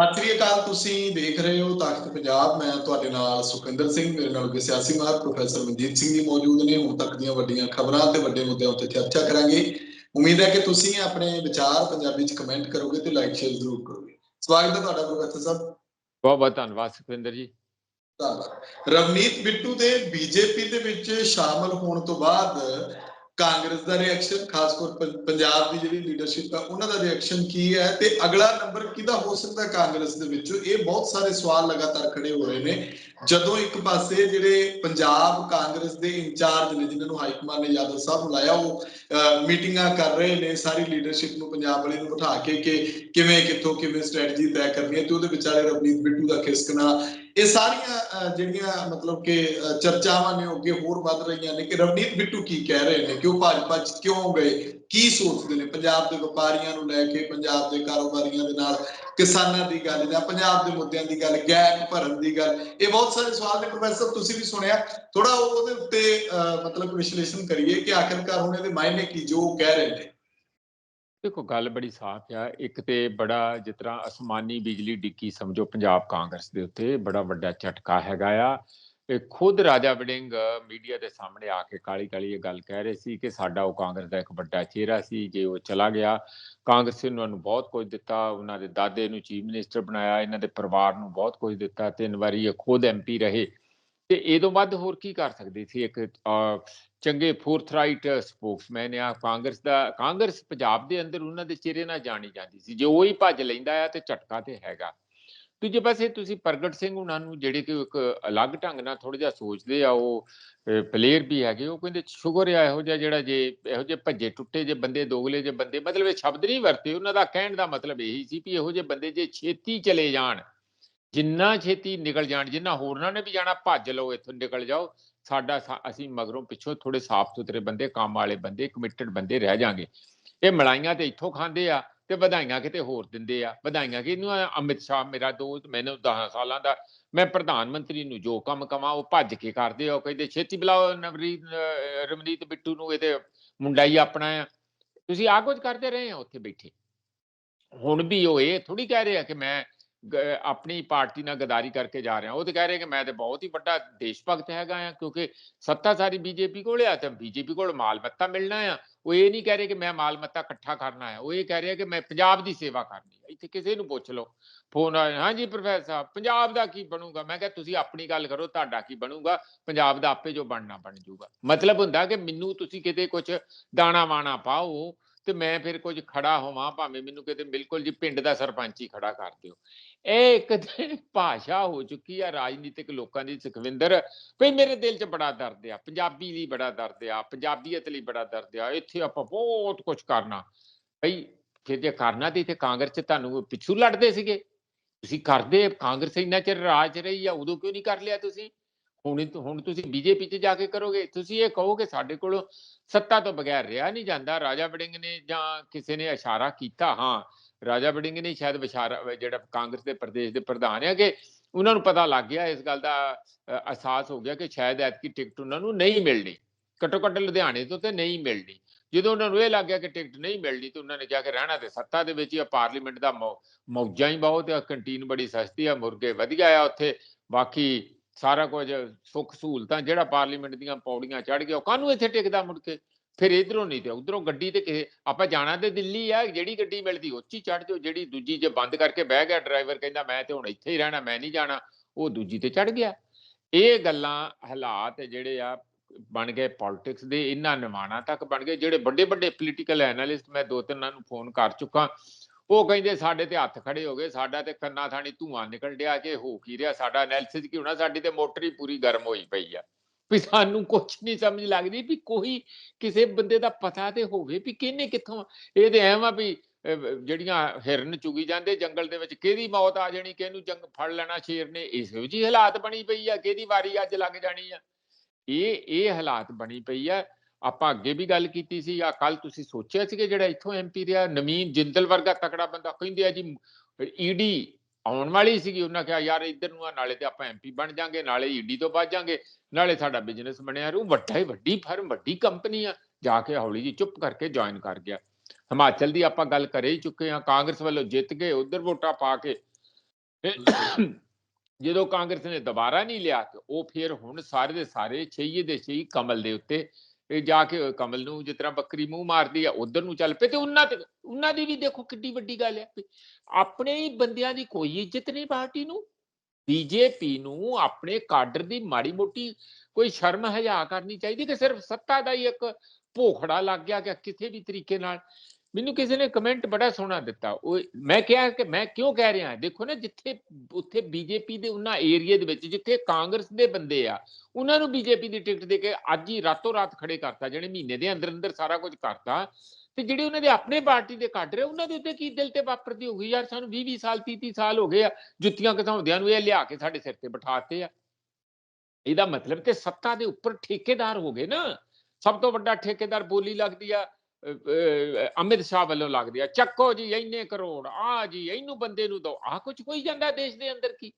ਸਤਿ ਸ੍ਰੀ ਅਕਾਲ ਤੁਸੀਂ ਦੇਖ ਰਹੇ ਹੋ ਤਖਤ ਪੰਜਾਬ। ਮੈਂ ਤੁਹਾਡੇ ਨਾਲ ਸੁਖਿੰਦਰ ਸਿੰਘ ਮੇਰੇ ਨਾਲ ਅੱਗੇ ਸਿਆਸੀ ਮਾਹਰ ਪ੍ਰੋਫੈਸਰ ਮਨਜੀਤ ਸਿੰਘ ਜੀ ਮੌਜੂਦ ਨੇ। ਹੁਣ ਤੱਕ ਦੀਆਂ ਵੱਡੀਆਂ ਖਬਰਾਂ ਤੇ ਵੱਡੇ ਮੁੱਦਿਆਂ ਉੱਤੇ ਚਰਚਾ ਕਰਾਂਗੇ। ਉਮੀਦ ਹੈ ਕਿ ਤੁਸੀਂ ਆਪਣੇ ਵਿਚਾਰ ਪੰਜਾਬੀ ਚ ਕਮੈਂਟ ਕਰੋਗੇ ਤੇ ਲਾਈਕ ਸ਼ੇਅਰ ਜ਼ਰੂਰ ਕਰੋਗੇ। ਸਵਾਗਤ ਹੈ ਤੁਹਾਡਾ ਪ੍ਰੋਫੈਸਰ ਸਾਹਿਬ। ਬਹੁਤ ਬਹੁਤ ਧੰਨਵਾਦ ਸੁਖਵਿੰਦਰ ਜੀ। ਧੰਨਵਾਦ। ਰਵਨੀਤ ਬਿੱਟੂ ਦੇ ਬੀਜੇਪੀ ਦੇ ਵਿੱਚ ਸ਼ਾਮਲ ਹੋਣ ਤੋਂ ਬਾਅਦ ਕਾਂਗਰਸ ਦਾ ਰਿਐਕਸ਼ਨ ਖਾਸ ਕਰ ਪੰ- ਪੰਜਾਬ ਦੀ ਜਿਹੜੀ ਲੀਡਰਸ਼ਿਪ ਹੈ ਉਹਨਾਂ ਦਾ ਰਿਐਕਸ਼ਨ ਕੀ ਹੈ? ਤੇ ਅਗਲਾ ਨੰਬਰ ਕਿਹਦਾ ਹੋ ਸਕਦਾ ਕਾਂਗਰਸ ਦੇ ਵਿੱਚੋਂ? ਇਹ ਬਹੁਤ ਸਾਰੇ ਸਵਾਲ ਲਗਾਤਾਰ ਖੜੇ ਹੋ ਰਹੇ ਨੇ। ਜਦੋਂ ਇੱਕ ਪਾਸੇ ਜਿਹੜੇ ਪੰਜਾਬ ਕਾਂਗਰਸ ਦੇ ਇੰਚਾਰਜ ਨੇ ਜਿਨ੍ਹਾਂ ਨੂੰ ਹਾਈ ਕਮਾਂਡ ਨੇ ਯਾਦਵ ਸਾਹਿਬ ਨੂੰ ਉਹ ਮੀਟਿੰਗਾਂ ਕਰ ਰਹੇ ਨੇ ਸਾਰੀ ਲੀਡਰਸ਼ਿਪ ਨੂੰ ਪੰਜਾਬ ਵਾਲੇ ਨੂੰ ਬਿਠਾ ਕੇ ਕਿ ਕਿਵੇਂ ਕਿੱਥੋਂ ਕਿਵੇਂ ਸਟ੍ਰੈਟਜੀ ਤੈਅ ਕਰਨੀ ਹੈ ਤੇ ਉਹਦੇ ਵਿਚਾਲੇ ਰਵਨੀਤ ਬਿੱਟੂ ਦਾ ਖਿਸਕਣਾ। ਇਹ ਸਾਰੀਆਂ ਅਹ, ਜਿਹੜੀਆਂ ਮਤਲਬ ਕਿ ਚਰਚਾਵਾਂ ਨੇ ਉਹ ਅੱਗੇ ਹੋਰ ਵੱਧ ਰਹੀਆਂ ਨੇ ਕਿ ਰਵਨੀਤ ਬਿੱਟੂ ਕੀ ਕਹਿ ਰਹੇ ਨੇ ਕਿਉਂ ਭਾਜਪਾ ਚ ਕਿਉਂ ਗਏ? ਕੀ ਸੋਚਦੇ ਨੇ? ਪੰਜਾਬ ਦੇ ਵਪਾਰੀਆਂ ਨੂੰ ਲੈ ਕੇ ਪੰਜਾਬ ਦੇ ਕਾਰੋਬਾਰੀਆਂ ਦੇ ਨਾਲ ਕਿਸਾਨਾਂ ਦੀ ਗੱਲ ਜਾਂ ਪੰਜਾਬ ਦੇ ਮੁੱਦਿਆਂ ਦੀ ਗੱਲ ਗੈਪ ਭਰਨ ਦੀ ਗੱਲ ਇਹ ਬਹੁਤ ਸਾਰੇ ਸਵਾਲ ਨੇ। ਪ੍ਰੋਫੈਸਰ ਤੁਸੀਂ ਵੀ ਸੁਣਿਆ। ਥੋੜਾ ਉਹਦੇ ਉੱਤੇ ਅਹ, ਮਤਲਬ ਵਿਸ਼ਲੇਸ਼ਣ ਕਰੀਏ ਕਿ ਆਖਿਰਕਾਰ ਹੁਣ ਇਹਦੇ ਮਾਇਨੇ ਕੀ ਜੋ ਕਹਿ ਰਹੇ ਨੇ। ਦੇਖੋ ਗੱਲ ਬੜੀ ਸਾਫ਼ ਆ। ਇੱਕ ਤੇ ਬੜਾ ਜਿਸ ਤਰ੍ਹਾਂ ਅਸਮਾਨੀ ਬਿਜਲੀ ਡਿੱਗੀ ਸਮਝੋ ਪੰਜਾਬ ਕਾਂਗਰਸ ਦੇ ਉੱਤੇ ਬੜਾ ਵੱਡਾ ਝਟਕਾ ਹੈਗਾ ਆ। ਖੁਦ ਰਾਜਾ ਵੜਿੰਗ ਮੀਡੀਆ ਦੇ ਸਾਹਮਣੇ ਆ ਕੇ ਕਾਲੀ ਕਾਲੀ ਇਹ ਗੱਲ ਕਹਿ ਰਹੇ ਸੀ ਕਿ ਸਾਡਾ ਉਹ ਕਾਂਗਰਸ ਦਾ ਇੱਕ ਵੱਡਾ ਚਿਹਰਾ ਸੀ ਜੇ ਉਹ ਚਲਾ ਗਿਆ ਕਾਂਗਰਸ ਨੇ ਉਹਨਾਂ ਨੂੰ ਬਹੁਤ ਕੁਝ ਦਿੱਤਾ ਉਹਨਾਂ ਦੇ ਦਾਦੇ ਨੂੰ ਚੀਫ ਮਿਨਿਸਟਰ ਬਣਾਇਆ ਇਹਨਾਂ ਦੇ ਪਰਿਵਾਰ ਨੂੰ ਬਹੁਤ ਕੁਝ ਦਿੱਤਾ ਤਿੰਨ ਵਾਰੀ ਇਹ ਖੁਦ ਐਮਪੀ ਰਹੇ। ਤੇ ਇਹ ਤੋਂ ਵੱਧ ਹੋਰ ਕੀ ਕਰ ਸਕਦੀ ਸੀ? ਇੱਕ ਅਹ, ਚੰਗੇ ਫੋਰਥਰਾਈਟ ਸਪੋਕਸਮੈਨ ਆ ਕਾਂਗਰਸ ਦਾ ਕਾਂਗਰਸ ਪੰਜਾਬ ਦੇ ਅੰਦਰ ਉਹਨਾਂ ਦੇ ਚਿਹਰੇ ਨਾਲ ਜਾਣੀ ਜਾਂਦੀ ਸੀ। ਜੇ ਉਹ ਹੀ ਭੱਜ ਲੈਂਦਾ ਆ ਤੇ ਝਟਕਾ ਤੇ ਹੈਗਾ। ਦੂਜੇ ਪਾਸੇ ਤੁਸੀਂ ਪ੍ਰਗਟ ਸਿੰਘ ਉਹਨਾਂ ਨੂੰ ਜਿਹੜੇ ਕਿ ਇੱਕ ਅਲੱਗ ਢੰਗ ਨਾਲ ਥੋੜਾ ਜਿਹਾ ਸੋਚਦੇ ਆ, ਉਹ ਪਲੇਅਰ ਵੀ ਹੈਗੇ, ਉਹ ਕਹਿੰਦੇ ਸ਼ੁਕਰ ਆ ਇਹੋ ਜਿਹਾ ਜਿਹੜਾ ਜੇ, ਇਹੋ ਜਿਹੇ ਭੱਜੇ ਟੁੱਟੇ ਜੇ ਬੰਦੇ, ਦੋਗਲੇ ਜੇ ਬੰਦੇ, ਮਤਲਬ ਇਹ ਸ਼ਬਦ ਨਹੀਂ ਵਰਤੇ, ਉਹਨਾਂ ਦਾ ਕਹਿਣ ਦਾ ਮਤਲਬ ਇਹੀ ਸੀ ਵੀ ਇਹੋ ਜਿਹੇ ਬੰਦੇ ਜੇ ਛੇਤੀ ਚਲੇ ਜਾਣ, ਜਿੰਨਾ ਛੇਤੀ ਨਿਕਲ ਜਾਣ, ਜਿੰਨਾ ਹੋਰਨਾਂ ਨੇ ਵੀ ਜਾਣਾ, ਭੱਜ ਲਓ, ਇੱਥੋਂ ਨਿਕਲ ਜਾਓ, ਸਾਡਾ ਸਾ- ਅਸੀਂ ਮਗਰੋਂ ਪਿੱਛੋਂ ਥੋੜੇ ਸਾਫ਼ ਸੁਥਰੇ ਬੰਦੇ, ਕੰਮ ਵਾਲੇ ਬੰਦੇ ਕਮਿਟਡ ਬੰਦੇ ਰਹਿ ਜਾਾਂਗੇ। ਇਹ ਮਲਾਈਆਂ ਤੇ ਇੱਥੋਂ ਖਾਂਦੇ ਆ ਤੇ ਵਧਾਈਆਂ ਕਿਤੇ ਹੋਰ ਦਿੰਦੇ ਆ ਵਧਾਈਆਂ ਕਿ ਇਹਨੂੰ ਅਮਿਤ ਸ਼ਾਹ ਮੇਰਾ ਦੋਸਤ ਮੈਨੂੰ 10 ਸਾਲਾਂ ਦਾ ਮੈਂ ਪ੍ਰਧਾਨ ਮੰਤਰੀ ਨੂੰ ਜੋ ਕੰਮ ਕਵਾਂ ਉਹ ਭੱਜ ਕੇ ਕਰਦੇ ਆ ਉਹ ਕਹਿੰਦੇ ਛੇਤੀ ਬੁਲਾਓ ਨਵਰੀਤ ਅਹ, ਰਮਨੀਤ ਬਿੱਟੂ ਨੂੰ ਇਹਦੇ ਮੁੰਡਾ ਹੀ ਆਪਣਾ ਆ। ਤੁਸੀਂ ਆ ਕੁਝ ਕਰਦੇ ਰਹੇ ਆ ਉੱਥੇ ਬੈਠੇ? ਹੁਣ ਵੀ ਉਹ ਇਹ ਥੋੜੀ ਕਹਿ ਰਹੇ ਆ ਕਿ ਮੈਂ ਆਪਣੀ ਪਾਰਟੀ ਨਾਲ ਗਦਾਰੀ ਕਰਕੇ ਜਾ ਰਿਹਾ। ਉਹ ਤੇ ਕਹਿ ਰਹੇ ਕਿ ਮੈਂ ਤੇ ਬਹੁਤ ਹੀ ਵੱਡਾ ਦੇਸ਼ ਭਗਤ ਹੈਗਾ ਆ, ਕਿਉਂਕਿ ਸੱਤਾ ਸਾਰੀ ਬੀਜੇਪੀ ਕੋਲ ਆ, ਤੇ ਬੀਜੇਪੀ ਕੋਲ ਮਾਲ ਮੱਤਾ ਮਿਲਣਾ ਆ। ਉਹ ਇਹ ਨਹੀਂ ਕਹਿ ਰਹੇ ਕਿ ਮੈਂ ਮਾਲ ਮੱਤਾ ਇਕੱਠਾ ਕਰਨਾ ਹੈ ਉਹ ਇਹ ਕਹਿ ਰਹੇ ਕਿ ਮੈਂ ਪੰਜਾਬ ਦੀ ਸੇਵਾ ਕਰਨੀ ਹੈ ਇੱਥੇ ਕਿਸੇ ਨੂੰ ਪੁੱਛ ਲਓ। ਫੋਨ ਆਇਆ ਹਾਂਜੀ ਪ੍ਰੋਫੈਸਰ ਸਾਹਿਬ, ਪੰਜਾਬ ਦਾ ਕੀ ਬਣੂਗਾ? ਮੈਂ ਕਿਹਾ, ਤੁਸੀਂ ਆਪਣੀ ਗੱਲ ਕਰੋ, ਤੁਹਾਡਾ ਕੀ ਬਣੂਗਾ? ਪੰਜਾਬ ਦਾ ਆਪੇ ਜੋ ਬਣਨਾ ਬਣ ਜਾਊਗਾ ਮਤਲਬ ਹੁੰਦਾ ਕਿ ਮੈਨੂੰ ਤੁਸੀਂ ਕਿਤੇ ਕੁਝ ਦਾਣਾ ਵਾਣਾ ਪਾਓ, ਤੇ ਮੈਂ ਫਿਰ ਕੁਝ ਖੜਾ ਹੋਵਾਂ, ਭਾਵੇਂ ਮੈਨੂੰ ਕਿਤੇ ਬਿਲਕੁਲ ਜੀ ਪਿੰਡ ਦਾ ਸਰਪੰਚ ਹੀ ਖੜਾ ਕਰ ਦਿਓ। ਇਹ ਇੱਕ ਭਾਸ਼ਾ ਹੋ ਚੁੱਕੀ ਆ ਰਾਜਨੀਤਿਕ ਲੋਕਾਂ ਦੀ ਸੁਖਵਿੰਦਰ। ਭਈ ਮੇਰੇ ਦਿਲ 'ਚ ਬੜਾ ਦਰਦ ਆ, ਪੰਜਾਬੀ ਲਈ ਬੜਾ ਦਰਦ ਆ, ਪੰਜਾਬੀਅਤ ਲਈ ਬੜਾ ਦਰਦ ਆ, ਇੱਥੇ ਆਪਾਂ ਬਹੁਤ ਕੁਝ ਕਰਨਾ। ਭਈ ਫਿਰ ਜੇ ਕਰਨਾ ਤੇ ਇੱਥੇ ਕਾਂਗਰਸ 'ਚ ਤੁਹਾਨੂੰ ਪਿੱਛੂ ਲੜਦੇ ਸੀਗੇ। ਤੁਸੀਂ ਕਰਦੇ, ਕਾਂਗਰਸ ਇੰਨਾ ਚਿਰ ਰਾਜ ਰਹੀ ਆ, ਉਦੋਂ ਕਿਉਂ ਨਹੀਂ ਕਰ ਲਿਆ ਤੁਸੀਂ? ਹੁਣ ਹੁਣ ਤੁਸੀਂ ਬੀਜੇਪੀ 'ਚ ਜਾ ਕੇ ਕਰੋਗੇ। ਤੁਸੀਂ ਇਹ ਕਹੋਗੇ ਸਾਡੇ ਕੋਲ ਸੱਤਾ ਤੋਂ ਬਗੈਰ ਰਿਹਾ ਨਹੀਂ ਜਾਂਦਾ। ਰਾਜਾ ਵੜਿੰਗ ਨੇ ਜਾਂ ਕਿਸੇ ਨੇ ਇਸ਼ਾਰਾ ਕੀਤਾ, ਹਾਂ ਰਾਜਾ ਵੜਿੰਗ ਨੇ ਸ਼ਾਇਦ ਵਿਸ਼ਾਰਾ, ਜਿਹੜਾ ਕਾਂਗਰਸ ਦੇ ਪ੍ਰਦੇਸ਼ ਦੇ ਪ੍ਰਧਾਨ ਹੈ ਕਿ ਉਹਨਾਂ ਨੂੰ ਪਤਾ ਲੱਗ ਗਿਆ, ਇਸ ਗੱਲ ਦਾ ਅਹਿਸਾਸ ਹੋ ਗਿਆ ਕਿ ਸ਼ਾਇਦ ਐਤਕੀ ਟਿਕਟ ਉਹਨਾਂ ਨੂੰ ਨਹੀਂ ਮਿਲਣੀ। ਘੱਟੋ ਘੱਟ ਲੁਧਿਆਣੇ ਤੋਂ ਤੇ ਨਹੀਂ ਮਿਲਣੀ। ਜਦੋਂ ਉਹਨਾਂ ਨੂੰ ਇਹ ਲੱਗ ਗਿਆ ਕਿ ਟਿਕਟ ਨਹੀਂ ਮਿਲਣੀ ਤਾਂ ਉਹਨਾਂ ਨੇ ਕਿਹਾ ਕਿ ਰਹਿਣਾ ਤੇ ਸੱਤਾ ਦੇ ਵਿੱਚ ਹੀ ਆ, ਪਾਰਲੀਮੈਂਟ ਦਾ ਮੌ- ਮੌਜਾਂ ਹੀ ਬਹੁਤ ਆ, ਕੰਟੀਨ ਬੜੀ ਸਸਤੀ ਆ, ਮੁਰਗੇ ਵਧੀਆ ਆ ਉੱਥੇ, ਬਾਕੀ ਸਾਰਾ ਕੁਝ ਸੁੱਖ ਸਹੂਲਤਾਂ ਜਿਹੜਾ ਪਾਰਲੀਮੈਂਟ ਦੀਆਂ ਪੌੜੀਆਂ ਚੜ ਗਿਆ ਉਹ ਕਾਹਨੂੰ ਇੱਥੇ ਟਿਕਦਾ ਮੁੜ ਕੇ? ਫਿਰ ਇਧਰੋਂ ਨਹੀਂ ਤੇ ਉਧਰੋਂ ਗੱਡੀ ਤੇ ਕਿਸੇ, ਆਪਾਂ ਜਾਣਾ ਤੇ ਦਿੱਲੀ ਆ, ਜਿਹੜੀ ਗੱਡੀ ਮਿਲਦੀ ਉਹ 'ਚ ਚੜ ਜਾਓ, ਜਿਹੜੀ ਦੂਜੀ ਜੇ ਬੰਦ ਕਰਕੇ ਬਹਿ ਗਿਆ ਡਰਾਈਵਰ ਕਹਿੰਦਾ ਮੈਂ ਤੇ ਹੁਣ ਇੱਥੇ ਹੀ ਰਹਿਣਾ, ਮੈਂ ਨਹੀਂ ਜਾਣਾ, ਉਹ ਦੂਜੀ ਤੇ ਚੜ ਗਿਆ। ਇਹ ਗੱਲਾਂ ਹਾਲਾਤ ਜਿਹੜੇ ਆ, ਬਣ ਗਏ ਪੋਲਿਟਿਕਸ ਦੇ ਇਹਨਾਂ ਨਿਮਾਣਾ ਤੱਕ ਬਣ ਗਏ, ਜਿਹੜੇ ਵੱਡੇ ਵੱਡੇ ਪੋਲੀਟੀਕਲ ਐਨਾਲਿਸਟ ਮੈਂ ਦੋ ਤਿੰਨਾਂ ਨੂੰ ਫੋਨ ਕਰ ਚੁੱਕਾ, ਉਹ ਕਹਿੰਦੇ ਸਾਡੇ ਤੇ ਹੱਥ ਖੜੇ ਹੋ ਗਏ, ਸਾਡਾ ਤੇ ਕੰਨਾ ਥਾਣੀ ਧੂਆਂ ਨਿਕਲ ਡਿਆ ਕਿ ਹੋ ਕੀ ਰਿਹਾ, ਸਾਡਾ ਐਨਾਲਿਸਿਸ ਕੀ ਹੋਣਾ, ਸਾਡੀ ਤੇ ਮੋਟਰ ਹੀ ਪੂਰੀ ਗਰਮ ਹੋਈ ਪਈ ਆ। ਵੀ ਸਾਨੂੰ ਕੁਝ ਨਹੀਂ ਸਮਝ ਲੱਗਦੀ ਵੀ ਕੋਈ ਕਿਸੇ ਬੰਦੇ ਦਾ ਪਤਾ ਤੇ ਹੋਵੇ ਵੀ ਕਿਹਨੇ ਕਿੱਥੋਂ ਇਹ ਤੇ ਐਵੇਂ ਆ ਵੀ ਜਿਹੜੀਆਂ ਹਿਰਨ ਚੁਗੀ ਜਾਂਦੇ ਜੰਗਲ ਦੇ ਵਿੱਚ ਕਿਹਦੀ ਮੌਤ ਆ ਜਾਣੀ, ਕਿਹਨੂੰ ਜੰਗ ਫੜ ਲੈਣਾ ਸ਼ੇਰ ਨੇ ਇਹੋ ਜਿਹੀ ਹਾਲਾਤ ਬਣੀ ਪਈ ਆ, ਕਿਹਦੀ ਵਾਰੀ ਅੱਜ ਲੱਗ ਜਾਣੀ ਆ। ਇਹ ਇਹ ਹਾਲਾਤ ਬਣੀ ਪਈ ਆ। ਆਪਾਂ ਅੱਗੇ ਵੀ ਗੱਲ ਕੀਤੀ ਸੀ, ਆ ਕੱਲ ਤੁਸੀਂ ਸੋਚਿਆ ਸੀ ਕਿ ਜਿਹੜਾ ਇੱਥੋਂ ਐਮਪੀ ਰਿਹਾ, ਨਵੀਨ ਜਿੰਦਲ ਵਰਗਾ ਤਕੜਾ ਬੰਦਾ, ਕਹਿੰਦੇ ਆ ਜੀ ਈਡੀ ਆਉਣ ਵਾਲੀ ਸੀਗੀ ਉਹਨਾਂ ਕਿਹਾ ਯਾਰ ਇੱਧਰ ਨੂੰ ਆ ਨਾਲੇ ਤੇ ਆਪਾਂ ਐਮਪੀ ਬਣ ਜਾਾਂਗੇ ਨਾਲੇ ਈਡੀ ਤੋਂ ਬਚ ਜਾਾਂਗੇ ਨਾਲੇ ਸਾਡਾ ਬਿਜ਼ਨਸ ਬਣਿਆ ਰੂ ਵੱਡਾ ਹੀ ਵੱਡੀ ਫਰਮ ਵੱਡੀ ਕੰਪਨੀ ਆ। ਜਾ ਕੇ ਹੌਲੀ ਜੀ ਚੁੱਪ ਕਰਕੇ ਜੁਆਇਨ ਕਰ ਗਿਆ। ਹਿਮਾਚਲ ਦੀ ਆਪਾਂ ਗੱਲ ਕਰੇ ਹੀ ਚੁੱਕੇ ਆ ਕਾਂਗਰਸ ਵੱਲੋਂ ਜਿੱਤ ਗਏ ਉਧਰ ਵੋਟਾਂ ਪਾ ਕੇ ਜਦੋਂ ਕਾਂਗਰਸ ਨੇ ਦੁਬਾਰਾ ਨਹੀਂ ਲਿਆ ਤੇ ਉਹ ਫਿਰ ਹੁਣ ਸਾਰੇ ਦੇ ਸਾਰੇ ਛਈਏ ਦੇ ਛਈ ਕਮਲ ਦੇ ਉੱਤੇ ਇਹ ਜਾ ਕੇ ਕਮਲ ਨੂੰ ਜਿਸ ਤਰ੍ਹਾਂ ਬੱਕਰੀ ਮੂੰਹ ਮਾਰਦੀ ਆ, ਉਧਰ ਨੂੰ ਚੱਲ ਪਏ ਤੇ ਉਹਨਾਂ ਤੇ, ਉਹਨਾਂ ਦੀ ਵੀ ਦੇਖੋ ਕਿੱਡੀ ਵੱਡੀ ਗੱਲ ਹੈ ਆਪਣੇ ਹੀ ਬੰਦਿਆਂ ਦੀ ਕੋਈ ਇੱਜ਼ਤ ਨਹੀਂ ਪਾਰਟੀ ਨੂੰ। ਬੀਜੇਪੀ ਨੂੰ ਆਪਣੇ ਕਾਡਰ ਦੀ ਮਾੜੀ ਮੋਟੀ ਕੋਈ ਸ਼ਰਮ ਹਜਾ ਕਰਨੀ ਚਾਹੀਦੀ ਕਿ ਸਿਰਫ ਸੱਤਾ ਦਾ ਹੀ ਇੱਕ ਭੋਖੜਾ ਲੱਗ ਗਿਆ ਕਿ ਕਿਸੇ ਵੀ ਤਰੀਕੇ ਨਾਲ ਮੈਨੂੰ ਕਿਸੇ ਨੇ ਕਮੈਂਟ ਬੜਾ ਸੋਹਣਾ ਦਿੱਤਾ। ਉਹ ਮੈਂ ਕਿਹਾ ਕਿ ਮੈਂ ਕਿਉਂ ਕਹਿ ਰਿਹਾ, ਦੇਖੋ ਨਾ ਜਿੱਥੇ ਉੱਥੇ ਬੀਜੇਪੀ ਦੇ ਉਹਨਾਂ ਏਰੀਆ ਦੇ ਵਿੱਚ ਜਿੱਥੇ ਕਾਂਗਰਸ ਦੇ ਬੰਦੇ ਆ, ਉਹਨਾਂ ਨੂੰ ਬੀਜੇਪੀ ਦੀ ਟਿਕਟ ਦੇ ਕੇ ਅੱਜ ਹੀ ਰਾਤੋਂ ਰਾਤ ਖੜੇ ਕਰਤਾ, ਜਿਹੜੇ ਮਹੀਨੇ ਦੇ ਅੰਦਰ ਅੰਦਰ ਸਾਰਾ ਕੁਝ ਕਰਤਾ। ਤੇ ਜਿਹੜੇ ਉਹਨਾਂ ਦੇ ਆਪਣੇ ਪਾਰਟੀ ਦੇ ਕੱਢ ਰਹੇ, ਉਹਨਾਂ ਦੇ ਉੱਤੇ ਕੀ ਦਿਲ ਤੇ ਵਾਪਰਦੀ ਹੋਊਗੀ? ਯਾਰ ਸਾਨੂੰ 20 20 ਸਾਲ 30 30 ਸਾਲ ਹੋ ਗਏ ਆ, ਜੁੱਤੀਆਂ ਘਸਾਉਂਦਿਆਂ ਨੂੰ ਇਹ ਲਿਆ ਕੇ ਸਾਡੇ ਸਿਰ ਤੇ ਬਿਠਾਤੇ ਆ। ਇਹਦਾ ਮਤਲਬ ਤੇ ਸੱਤਾ ਦੇ ਉੱਪਰ ਠੇਕੇਦਾਰ ਹੋ ਗਏ ਨਾ। ਸਭ ਤੋਂ ਵੱਡਾ ਠੇਕੇਦਾਰ ਬੋਲੀ ਲੱਗਦੀ ਆ। ਅਮਿਤ ਸ਼ਾਹ ਵੱਲੋਂ ਲੱਗਦੀ ਆ, ਚੱਕੋ ਜੀ ਇੰਨੇ ਕਰੋੜ ਆ ਜੀ, ਇਹਨੂੰ ਬੰਦੇ ਨੂੰ ਦੋ ਆ ਕੁਝ ਕੋਈ ਜਾਂਦਾ ਦੇਸ਼ ਦੇ ਅੰਦਰ ਕੀ?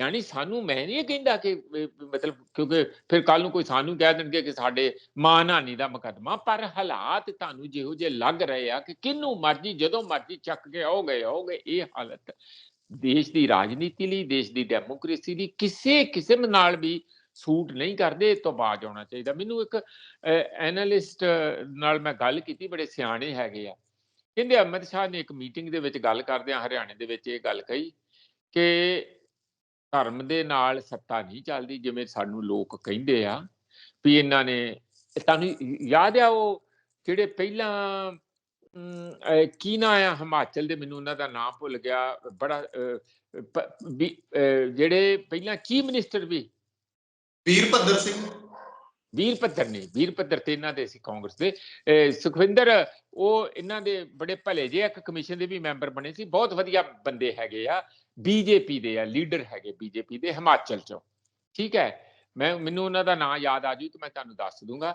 ਯਾਨੀ ਸਾਨੂੰ, ਮੈਂ ਨਹੀਂ ਕਹਿੰਦਾ ਕਿ ਮਤਲਬ ਕਿਉਂਕਿ ਫਿਰ ਕੱਲ ਨੂੰ ਕੋਈ ਸਾਨੂੰ ਕਹਿ ਦੇਣਗੇ ਕਿ ਸਾਡੇ ਮਾਨਹਾਨੀ ਦਾ ਮੁਕੱਦਮਾ, ਪਰ ਹਾਲਾਤ ਤੁਹਾਨੂੰ ਜਿਹੋ ਜਿਹੇ ਲੱਗ ਰਹੇ ਆ ਕਿ ਕਿੰਨੂੰ ਮਰਜ਼ੀ, ਜਦੋਂ ਮਰਜ਼ੀ ਚੱਕ ਕੇ ਆਓਗੇ ਆਓਗੇ, ਇਹ ਹਾਲਤ ਦੇਸ਼ ਦੀ ਰਾਜਨੀਤੀ ਲਈ, ਦੇਸ਼ ਦੀ ਡੈਮੋਕ੍ਰੇਸੀ ਦੀ ਕਿਸੇ ਕਿਸਮ ਨਾਲ ਵੀ ਸੂਟ ਨਹੀਂ ਕਰਦੇ, ਇਹ ਤੋਂ ਬਾਜ ਆਉਣਾ ਚਾਹੀਦਾ। ਮੈਨੂੰ ਇੱਕ ਐਨਾਲਿਸਟ ਨਾਲ ਮੈਂ ਗੱਲ ਕੀਤੀ, ਬੜੇ ਸਿਆਣੇ ਹੈਗੇ ਆ। ਕਹਿੰਦੇ ਅਮਿਤ ਸ਼ਾਹ ਨੇ ਇੱਕ ਮੀਟਿੰਗ ਦੇ ਵਿੱਚ ਗੱਲ ਕਰਦਿਆਂ ਹਰਿਆਣੇ ਦੇ ਵਿੱਚ ਇਹ ਗੱਲ ਕਹੀ ਕਿ ਧਰਮ ਦੇ ਨਾਲ ਸੱਤਾ ਨਹੀਂ ਚੱਲਦੀ, ਜਿਵੇਂ ਸਾਨੂੰ ਲੋਕ ਕਹਿੰਦੇ ਆ, ਵੀ ਇਹਨਾਂ ਨੇ ਤੁਹਾਨੂੰ ਯਾਦ ਆ ਉਹ ਜਿਹੜੇ ਪਹਿਲਾਂ ਕੀ ਨਾਂ ਆ, ਹਿਮਾਚਲ ਦੇ ਮੈਨੂੰ ਉਹਨਾਂ ਦਾ ਨਾਮ ਭੁੱਲ ਗਿਆ, ਬੜਾ ਜਿਹੜੇ ਪਹਿਲਾਂ ਚੀਫ ਮਿਨਿਸਟਰ ਵੀ ਵੀਰਭੱਦਰ ਸਿੰਘ। ਵੀਰਭੱਦਰ ਨੇ ਵੀਰਭੱਦਰ ਤੇ ਇਹਨਾਂ ਦੇ ਸੀ ਕਾਂਗਰਸ ਦੇ। ਸੁਖਵਿੰਦਰ, ਉਹ ਇਹਨਾਂ ਦੇ ਬੜੇ ਭਲੇ ਜਿਹੇ ਇੱਕ ਕਮਿਸ਼ਨ ਦੇ ਵੀ ਮੈਂਬਰ ਬਣੇ ਸੀ। ਬਹੁਤ ਵਧੀਆ ਬੰਦੇ ਹੈਗੇ ਆ, ਬੀਜੇਪੀ ਦੇ ਆ, ਲੀਡਰ ਹੈਗੇ ਬੀਜੇਪੀ ਦੇ, ਹਿਮਾਚਲ ਚੋਂ। ਠੀਕ ਹੈ, ਮੈਂ, ਮੈਨੂੰ ਉਹਨਾਂ ਦਾ ਨਾਮ ਯਾਦ ਆ ਜੂ ਤੇ ਮੈਂ ਤੁਹਾਨੂੰ ਦੱਸ ਦੂੰਗਾ।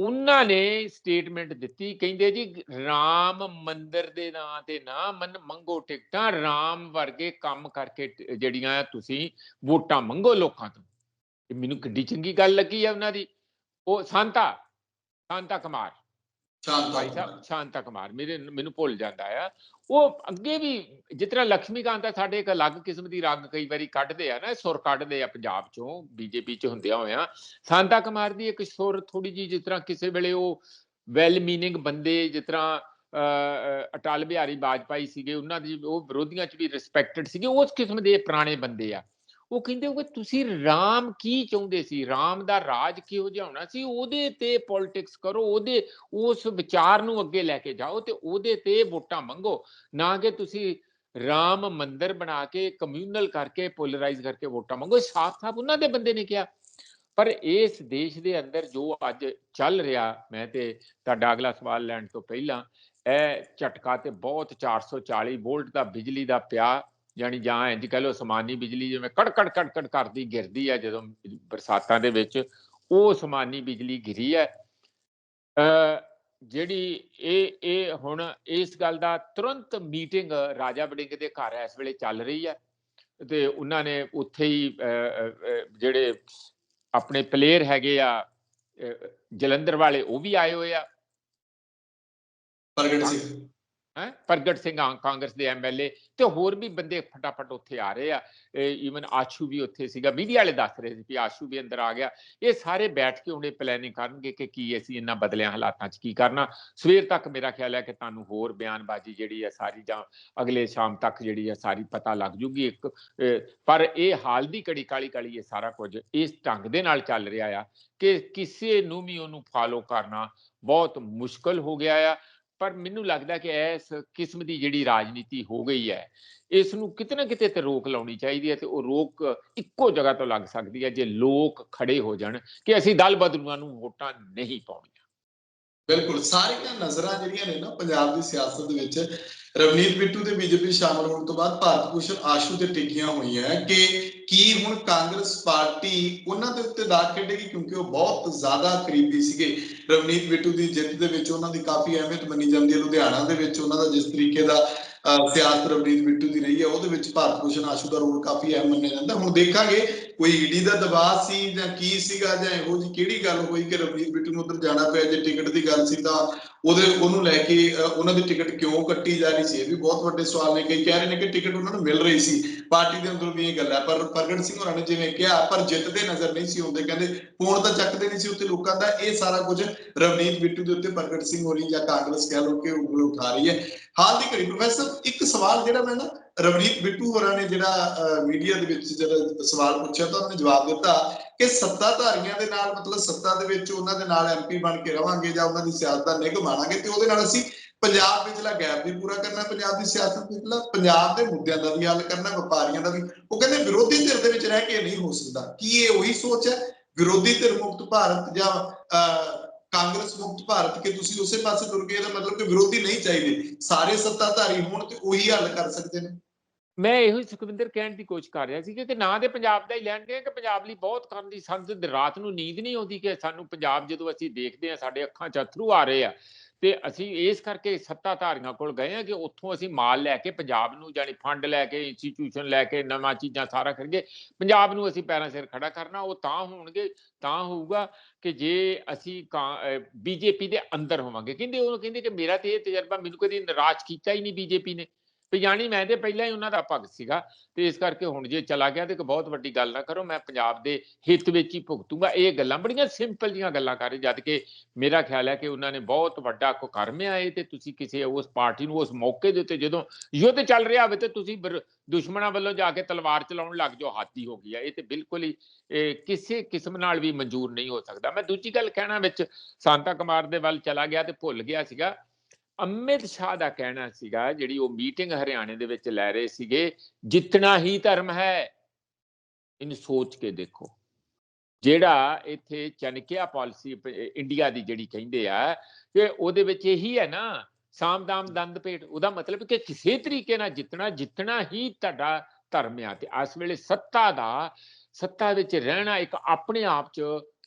ਉਹਨਾਂ ਨੇ ਸਟੇਟਮੈਂਟ ਦਿੱਤੀ, ਕਹਿੰਦੇ ਜੀ, ਰਾਮ ਮੰਦਿਰ ਦੇ ਨਾਂ ਤੇ ਨਾ, ਮਨ ਮੰਗੋ ਟਿਕਟਾਂ, ਰਾਮ ਵਰਗੇ ਕੰਮ ਕਰਕੇ ਜਿਹੜੀਆਂ ਤੁਸੀਂ ਵੋਟਾਂ ਮੰਗੋ ਲੋਕਾਂ ਤੋਂ। ਇਹ ਮੈਨੂੰ ਕਿੱਡੀ ਚੰਗੀ ਗੱਲ ਲੱਗੀ ਆ ਉਹਨਾਂ ਦੀ। ਉਹ ਸ਼ਾਂਤਾ ਸ਼ਾਂਤਾ ਕੁਮਾਰ। ਸ਼ਾਂਤਾ ਭਾਈ ਸਾਹਿਬ ਸ਼ਾਂਤਾ ਕੁਮਾਰ ਮੇਰੇ ਮੈਨੂੰ ਭੁੱਲ ਜਾਂਦਾ ਆ। ਉਹ ਅੱਗੇ ਵੀ ਜਿਸ ਤਰ੍ਹਾਂ ਲక్ష్ਮੀਕਾਂਤ ਆ ਸਾਡੇ ਇੱਕ ਅਲੱਗ ਕਿਸਮ ਦੀ ਰੰਗ ਕਈ ਵਾਰੀ ਕੱਢਦੇ ਆ ਨਾ ਸੁਰ ਕੱਢਦੇ ਆ ਪੰਜਾਬ ਚੋਂ ਬੀਜੇਪੀ ਚ ਹੁੰਦਿਆਂ ਹੋਇਆਂ। ਸ਼ਾਂਤਾ ਕੁਮਾਰ ਦੀ ਇੱਕ ਸੁਰ ਥੋੜੀ ਜੀ ਜਿਸ ਤਰ੍ਹਾਂ ਕਿਸੇ ਵੇਲੇ ਉਹ ਵੈਲ ਮੀਨਿੰਗ ਬੰਦੇ ਜਿਸ ਤਰ੍ਹਾਂ ਅਟਲ ਬਿਹਾਰੀ ਵਾਜਪਾਈ ਸੀਗੇ ਉਹਨਾਂ ਦੀ ਉਹ ਵਿਰੋਧੀਆਂ ਚ ਵੀ ਰਿਸਪੈਕਟਡ ਸੀਗੇ ਉਸ ਕਿਸਮ ਦੇ ਪੁਰਾਣੇ ਬੰਦੇ ਆ। ਉਹ ਕਹਿੰਦੇ ਕਿ ਤੁਸੀਂ ਰਾਮ ਕੀ ਚਾਹੁੰਦੇ ਸੀ? ਰਾਮ ਦਾ ਰਾਜ ਕਿਹੋ ਜਿਹਾ ਹੋਣਾ ਸੀ? ਉਹਦੇ ਤੇ ਪੋਲਿਟਿਕਸ ਕਰੋ, ਉਹਦੇ, ਉਸ ਵਿਚਾਰ ਨੂੰ ਅੱਗੇ ਲੈ ਕੇ ਜਾਓ ਤੇ ਉਹਦੇ ਤੇ ਵੋਟਾਂ ਮੰਗੋ। ਨਾ ਕਿ ਤੁਸੀਂ ਰਾਮ ਮੰਦਿਰ ਬਣਾ ਕੇ ਕਮਿਊਨਲ ਕਰਕੇ ਪੋਲਰਾਈਜ਼ ਕਰਕੇ ਵੋਟਾਂ ਮੰਗੋ। ਸਾਫ਼-ਸਾਫ਼ ਉਹਨਾਂ ਦੇ ਬੰਦੇ ਨੇ ਕਿਹਾ। ਪਰ ਇਸ ਦੇਸ਼ ਦੇ ਅੰਦਰ ਜੋ ਅੱਜ ਚੱਲ ਰਿਹਾ, ਮੈਂ ਤੇ ਤੁਹਾਡਾ ਅਗਲਾ ਸਵਾਲ ਲੈਣ ਤੋਂ ਪਹਿਲਾਂ, ਇਹ ਝਟਕਾ ਤੇ ਬਹੁਤ 440 ਵੋਲਟ ਦਾ ਬਿਜਲੀ ਦਾ ਪਿਆ ਯਾਨੀ ਜਾਂ ਇੰਜ ਕਹ ਲਓ ਸਮਾਨੀ ਬਿਜਲੀ ਜਿਵੇਂ ਕੜਕੜ ਕੜਕੜ ਕਰਦੀ ਗਿਰਦੀ ਹੈ ਜਦੋਂ ਬਰਸਾਤਾਂ ਦੇ ਵਿੱਚ ਉਹ ਸਮਾਨੀ ਬਿਜਲੀ ਗਿਰੀ ਹੈ ਅ ਜਿਹੜੀ ਇਹ ਇਹ ਹੁਣ ਇਸ ਗੱਲ ਦਾ ਤੁਰੰਤ ਮੀਟਿੰਗ ਰਾਜਾ ਵੜਿੰਗ ਦੇ ਘਰ ਇਸ ਵੇਲੇ ਚੱਲ ਰਹੀ ਹੈ ਤੇ ਉਹਨਾਂ ਨੇ ਉੱਥੇ ਹੀ ਜਿਹੜੇ ਆਪਣੇ ਪਲੇਅਰ ਹੈਗੇ ਆ ਜਲੰਧਰ ਵਾਲੇ ਉਹ ਵੀ ਆਏ ਹੋਏ ਆ। ਪ੍ਰਗਟ ਸਿੰਘ। ਹੈ ਪ੍ਰਗਟ ਸਿੰਘ ਆਂ- ਕਾਂਗਰਸ ਦੇ ਐਮਐਲਏ ਤੇ ਹੋਰ ਵੀ ਬੰਦੇ ਫਟਾਫਟ ਉੱਥੇ ਆ ਰਹੇ ਆ। ਈਵਨ ਆਸ਼ੂ ਵੀ ਉੱਥੇ ਸੀਗਾ। ਮੀਡੀਆ ਵਾਲੇ ਦੱਸ ਰਹੇ ਸੀ ਕਿ ਆਸ਼ੂ ਵੀ ਅੰਦਰ ਆ ਗਿਆ। ਇਹ ਸਾਰੇ ਬੈਠ ਕੇ ਉਹਨੇ ਪਲੈਨਿੰਗ ਕਰਨਗੇ ਕਿ ਕੀ ਅਸੀਂ ਇਹਨਾਂ ਬਦਲਿਆਂ ਹਾਲਾਤਾਂ 'ਚ ਕੀ ਕਰਨਾ। ਸਵੇਰ ਤੱਕ ਮੇਰਾ ਖਿਆਲ ਹੈ ਕਿ ਤੁਹਾਨੂੰ ਹੋਰ ਬਿਆਨਬਾਜ਼ੀ ਜਿਹੜੀ ਹੈ ਸਾਰੀ ਜਾਂ ਅਗਲੇ ਸ਼ਾਮ ਤੱਕ ਜਿਹੜੀ ਹੈ ਸਾਰੀ ਪਤਾ ਲੱਗ ਜੂਗੀ ਇੱਕ ਪਰ ਇਹ ਹਾਲ ਦੀ ਕੜੀ ਕਾਲੀ ਕਾਲੀ ਇਹ ਸਾਰਾ ਕੁਝ ਇਸ ਢੰਗ ਦੇ ਨਾਲ ਚੱਲ ਰਿਹਾ ਆ ਕਿ ਕਿਸੇ ਨੂੰ ਵੀ ਉਹਨੂੰ ਫਾਲੋ ਕਰਨਾ ਬਹੁਤ ਮੁਸ਼ਕਲ ਹੋ ਗਿਆ ਆ। ਪਰ ਮੈਨੂੰ ਲੱਗਦਾ ਕਿ ਇਸ ਕਿਸਮ ਦੀ ਜਿਹੜੀ ਰਾਜਨੀਤੀ ਹੋ ਗਈ ਹੈ ਇਸ ਨੂੰ ਕਿਤੇ ਨਾ ਕਿਤੇ ਤੇ ਰੋਕ ਲਾਉਣੀ ਚਾਹੀਦੀ ਹੈ ਤੇ ਉਹ ਰੋਕ ਇੱਕੋ ਜਗ੍ਹਾ ਤੋਂ ਲੱਗ ਸਕਦੀ ਹੈ ਜੇ ਲੋਕ ਖੜੇ ਹੋ ਜਾਣ ਕਿ ਅਸੀਂ ਦਲ ਬਦਲੂਆਂ ਨੂੰ ਵੋਟਾਂ ਨਹੀਂ ਪਾਉਣੀਆਂ। ਬਿਲਕੁਲ, ਸਾਰੀਆਂ ਨਜ਼ਰਾਂ ਜਿਹੜੀਆਂ ਨੇ ਨਾ ਪੰਜਾਬ ਦੀ ਸਿਆਸਤ ਦੇ ਵਿੱਚ, ਰਵਨੀਤ ਬਿੱਟੂ ਦੇ ਬੀਜੇਪੀ ਸ਼ਾਮਲ ਹੋਣ ਤੋਂ ਬਾਅਦ ਭਾਰਤ ਭੂਸ਼ਣ ਆਸ਼ੂ ਤੇ ਟਿੱਕੀਆਂ ਹੋਈਆਂ ਕਿ ਕੀ ਹੁਣ ਕਾਂਗਰਸ ਪਾਰਟੀ ਉਹਨਾਂ ਦੇ ਉੱਤੇ ਦਾਗ ਖੇਡੇਗੀ ਕਿਉਂਕਿ ਉਹ ਬਹੁਤ ਜ਼ਿਆਦਾ ਕਰੀਬੀ ਸੀਗੇ। ਰਵਨੀਤ ਬਿੱਟੂ ਦੀ ਜਿੱਤ ਦੇ ਵਿੱਚ ਉਹਨਾਂ ਦੀ ਕਾਫੀ ਅਹਿਮੀਅਤ ਮੰਨੀ ਜਾਂਦੀ ਹੈ। ਲੁਧਿਆਣਾ ਦੇ ਵਿੱਚ ਉਹਨਾਂ ਦਾ ਜਿਸ ਤਰੀਕੇ ਦਾ ਅਹ, ਸਿਆਸਤ ਰਵਨੀਤ ਬਿੱਟੂ ਦੀ ਰਹੀ ਹੈ ਉਹਦੇ ਵਿੱਚ ਭਾਰਤ ਭੂਸ਼ਣ ਆਸ਼ੂ ਦਾ ਰੋਲ ਕਾਫੀ ਅਹਿਮ ਮੰਨਿਆ ਜਾਂਦਾ। ਹੁਣ ਦੇਖਾਂਗੇ ਕੋਈ ਈਡੀ ਦਾ ਦਬਾਅ ਸੀ ਜਾਂ ਕੀ ਸੀਗਾ ਜਾਂ ਇਹੋ ਜੀ ਕਿਹੜੀ ਗੱਲ ਹੋਈ ਕਿ ਰਵਨੀਤ ਬਿੱਟੂ ਨੂੰ ਉੱਧਰ ਜਾਣਾ ਪਿਆ ਜੇ ਟਿਕਟ ਦੀ ਗੱਲ ਸੀ ਤਾਂ ਉਹਦੇ ਉਹਨੂੰ ਲੈ ਕੇ ਉਹਨਾਂ ਦੀ ਟਿਕਟ ਕਿਉਂ ਕੱਟੀ ਜਾ ਰਹੀ ਸੀ? ਇਹ ਵੀ ਬਹੁਤ ਵੱਡੇ ਸਵਾਲ ਨੇ ਕਈ ਕਹਿ ਰਹੇ ਨੇ ਕਿ ਟਿਕਟ ਉਹਨਾਂ ਨੂੰ ਮਿਲ ਰਹੀ ਸੀ। ਪਾਰਟੀ ਦੇ ਅੰਦਰੋਂ ਵੀ ਇਹ ਗੱਲ ਹੈ। ਪਰ ਪ੍ਰਗਟ ਸਿੰਘ ਹੋਰਾਂ ਨੇ ਜਿਵੇਂ ਕਿਹਾ, ਪਰ ਜਿੱਤਦੇ ਨਜ਼ਰ ਨਹੀਂ ਸੀ ਆਉਂਦੇ। ਕਹਿੰਦੇ ਫੋਨ ਤਾਂ ਚੱਕਦੇ ਨਹੀਂ ਸੀ ਉੱਤੇ ਲੋਕਾਂ ਦਾ। ਇਹ ਸਾਰਾ ਕੁਝ ਰਵਨੀਤ ਬਿੱਟੂ ਦੇ ਉੱਤੇ ਪ੍ਰਗਟ ਸਿੰਘ ਹੋਰੀ ਜਾਂ ਕਾਂਗਰਸ ਕਹਿ ਲੋ ਕਿ ਉਂਗਲ ਉਠਾ ਰਹੀ ਹੈ। ਹਾਲ ਦੀ ਘੜੀ, ਪ੍ਰੋਫੈਸਰ, ਇੱਕ ਸਵਾਲ ਜਿਹੜਾ ਮੈਂ ਨਾ ਰਵਨੀਤ ਬਿੱਟੂ ਹੋਰਾਂ ਨੇ ਜਿਹੜਾ ਮੀਡੀਆ ਦੇ ਵਿੱਚ ਜਿਹੜਾ ਸਵਾਲ ਪੁੱਛਿਆ ਤਾਂ ਉਹਨਾਂ ਨੇ ਜਵਾਬ ਦਿੱਤਾ ਕਿ ਸੱਤਾਧਾਰੀਆਂ ਦੇ ਨਾਲ ਮਤਲਬ ਸੱਤਾ ਦੇ ਵਿੱਚ ਉਹਨਾਂ ਦੇ ਨਾਲ ਐਮਪੀ ਬਣ ਕੇ ਰਵਾਂਗੇ ਜਾਂ ਉਹਨਾਂ ਦੀ ਸਿਆਸਤ ਦਾ ਨਿਗ ਮਾਣਾਂਗੇ ਤੇ ਉਹਦੇ ਨਾਲ ਅਸੀਂ ਪੰਜਾਬ ਵਿਚਲਾ ਗੈਪ ਵੀ ਪੂਰਾ ਕਰਨਾ ਪੰਜਾਬ ਦੀ ਸਿਆਸਤ ਵਿਚਲਾ ਪੰਜਾਬ ਦੇ ਮੁੱਦਿਆਂ ਦਾ ਵੀ ਹੱਲ ਕਰਨਾ ਵਪਾਰੀਆਂ ਦਾ ਵੀ। ਉਹ ਕਹਿੰਦੇ ਵਿਰੋਧੀ ਧਿਰ ਦੇ ਵਿੱਚ ਰਹਿ ਕੇ ਨਹੀਂ ਹੋ ਸਕਦਾ। ਕੀ ਇਹ ਉਹੀ ਸੋਚ ਹੈ? ਵਿਰੋਧੀ ਧਿਰ ਮੁਕਤ ਭਾਰਤ ਜਾਂ ਅਹ, ਕਾਂਗਰਸ ਮੁਕਤ ਭਾਰਤ ਕਿ ਤੁਸੀਂ ਉਸੇ ਪਾਸੇ ਤੁਰ ਗਏ ਇਹਦਾ ਮਤਲਬ ਕਿ ਵਿਰੋਧੀ ਨਹੀਂ ਚਾਹੀਦੇ। ਸਾਰੇ ਸੱਤਾਧਾਰੀ ਹੋਣ ਤੇ ਉਹੀ ਹੱਲ ਕਰ ਸਕਦੇ ਨੇ। ਮੈਂ ਇਹੋ ਹੀ ਸੁਖਵਿੰਦਰ ਕਹਿਣ ਦੀ ਕੋਸ਼ਿਸ਼ ਕਰ ਰਿਹਾ ਸੀ ਕਿ ਨਾ ਦੇ ਪੰਜਾਬ ਦਾ ਹੀ ਲੈਣਗੇ ਕਿ ਪੰਜਾਬ ਲਈ ਬਹੁਤ ਕਰਨ ਦੀ ਸੰਸਦ ਰਾਤ ਨੂੰ ਨੀਂਦ ਨਹੀਂ ਆਉਂਦੀ ਕਿ ਸਾਨੂੰ ਪੰਜਾਬ ਜਦੋਂ ਅਸੀਂ ਦੇਖਦੇ ਹਾਂ, ਸਾਡੇ ਅੱਖਾਂ 'ਚ ਅਥਰੂ ਆ ਰਹੇ ਆ ਤੇ ਅਸੀਂ ਇਸ ਕਰਕੇ ਸੱਤਾਧਾਰੀਆਂ ਕੋਲ ਗਏ ਆ ਕਿ ਉੱਥੋਂ ਅਸੀਂ ਮਾਲ ਲੈ ਕੇ ਪੰਜਾਬ ਨੂੰ ਜਾਨੀ ਫੰਡ ਲੈ ਕੇ ਇੰਸਟੀਟਿਊਸ਼ਨ ਲੈ ਕੇ ਨਵਾਂ ਚੀਜ਼ਾਂ ਸਾਰਾ ਕਰੀਏ। ਪੰਜਾਬ ਨੂੰ ਅਸੀਂ ਪੈਰਾਂ ਸਿਰ ਖੜਾ ਕਰਨਾ, ਉਹ ਤਾਂ ਹੋਣਗੇ, ਤਾਂ ਹੋਊਗਾ ਕਿ ਜੇ ਅਸੀਂ ਬੀਜੇਪੀ ਦੇ ਅੰਦਰ ਹੋਵਾਂਗੇ। ਕਹਿੰਦੇ ਉਹ ਕਹਿੰਦੇ ਕਿ ਮੇਰਾ ਤੇ ਇਹ ਤਜਰਬਾ ਮੈਨੂੰ ਕਦੀ ਨਿਰਾਸ਼ ਕੀਤਾ ਹੀ ਨਹੀਂ ਬੀਜੇਪੀ ਨੇ। ਤੇ ਜਾਣੀ ਮੈਂ ਤੇ ਪਹਿਲਾਂ ਹੀ ਉਹਨਾਂ ਦਾ ਭਗਤ ਸੀਗਾ ਤੇ ਇਸ ਕਰਕੇ ਹੁਣ ਜੇ ਚਲਾ ਗਿਆ ਤੇ ਇੱਕ ਬਹੁਤ ਵੱਡੀ ਗੱਲ ਨਾ ਕਰੋ, ਮੈਂ ਪੰਜਾਬ ਦੇ ਹਿੱਤ ਵਿੱਚ ਹੀ ਭੁਗਤੂੰਗਾ। ਇਹ ਗੱਲਾਂ ਬੜੀਆਂ ਸਿੰਪਲ ਜੀਆਂ ਗੱਲਾਂ ਕਰ ਰਹੇ, ਜਦ ਕਿ ਮੇਰਾ ਖਿਆਲ ਹੈ ਕਿ ਉਹਨਾਂ ਨੇ ਬਹੁਤ ਵੱਡਾ ਕੋ ਕਰਮ ਆਏ ਤੇ ਤੁਸੀਂ ਕਿਸੇ ਉਸ ਪਾਰਟੀ ਨੂੰ ਉਸ ਮੌਕੇ ਦੇ ਉੱਤੇ ਜਦੋਂ ਯੁੱਧ ਚੱਲ ਰਿਹਾ ਹੋਵੇ ਤੇ ਤੁਸੀਂ ਦੁਸ਼ਮਣਾਂ ਵੱਲੋਂ ਜਾ ਕੇ ਤਲਵਾਰ ਚਲਾਉਣ ਲੱਗ ਜਾਓ ਹਾਥੀ ਹੋ ਗਈ ਗਿਆ ਇਹ ਤੇ ਬਿਲਕੁਲ ਹੀ, ਇਹ ਕਿਸੇ ਕਿਸਮ ਨਾਲ ਵੀ ਮਨਜ਼ੂਰ ਨਹੀਂ ਹੋ ਸਕਦਾ। ਮੈਂ ਦੂਜੀ ਗੱਲ ਕਹਿਣਾ ਵਿੱਚ ਸੰਤਾ ਕੁਮਾਰ ਦੇ ਵੱਲ ਚਲਾ ਗਿਆ ਤੇ ਭੁੱਲ ਗਿਆ ਸੀਗਾ। ਅਮਿਤ ਸ਼ਾਹ ਦਾ ਕਹਿਣਾ ਸੀਗਾ, ਜਿਹੜੀ ਉਹ ਮੀਟਿੰਗ ਹਰਿਆਣੇ ਦੇ ਵਿੱਚ ਲੈ ਰਹੇ ਸੀਗੇ ਜਿੱਤਣਾ ਹੀ ਧਰਮ ਹੈ, ਇਹਨੂੰ ਸੋਚ ਕੇ ਦੇਖੋ। ਜਿਹੜਾ ਇੱਥੇ ਚਨਕਿਆ ਪਾਲਿਸੀ ਇੰਡੀਆ ਦੀ ਜਿਹੜੀ ਕਹਿੰਦੇ ਆ ਕਿ ਉਹਦੇ ਵਿੱਚ ਇਹੀ ਹੈ ਨਾ ਸਾਮਦਾਮ ਦੰਦ ਪੇਟ ਉਹਦਾ ਮਤਲਬ ਕਿ ਕਿਸੇ ਤਰੀਕੇ ਨਾਲ ਜਿੱਤਣਾ ਜਿੱਤਣਾ ਹੀ ਤੁਹਾਡਾ ਧਰਮ ਆ, ਤੇ ਇਸ ਵੇਲੇ ਸੱਤਾ ਦਾ, ਸੱਤਾ ਵਿੱਚ ਰਹਿਣਾ ਇੱਕ ਆਪਣੇ ਆਪ 'ਚ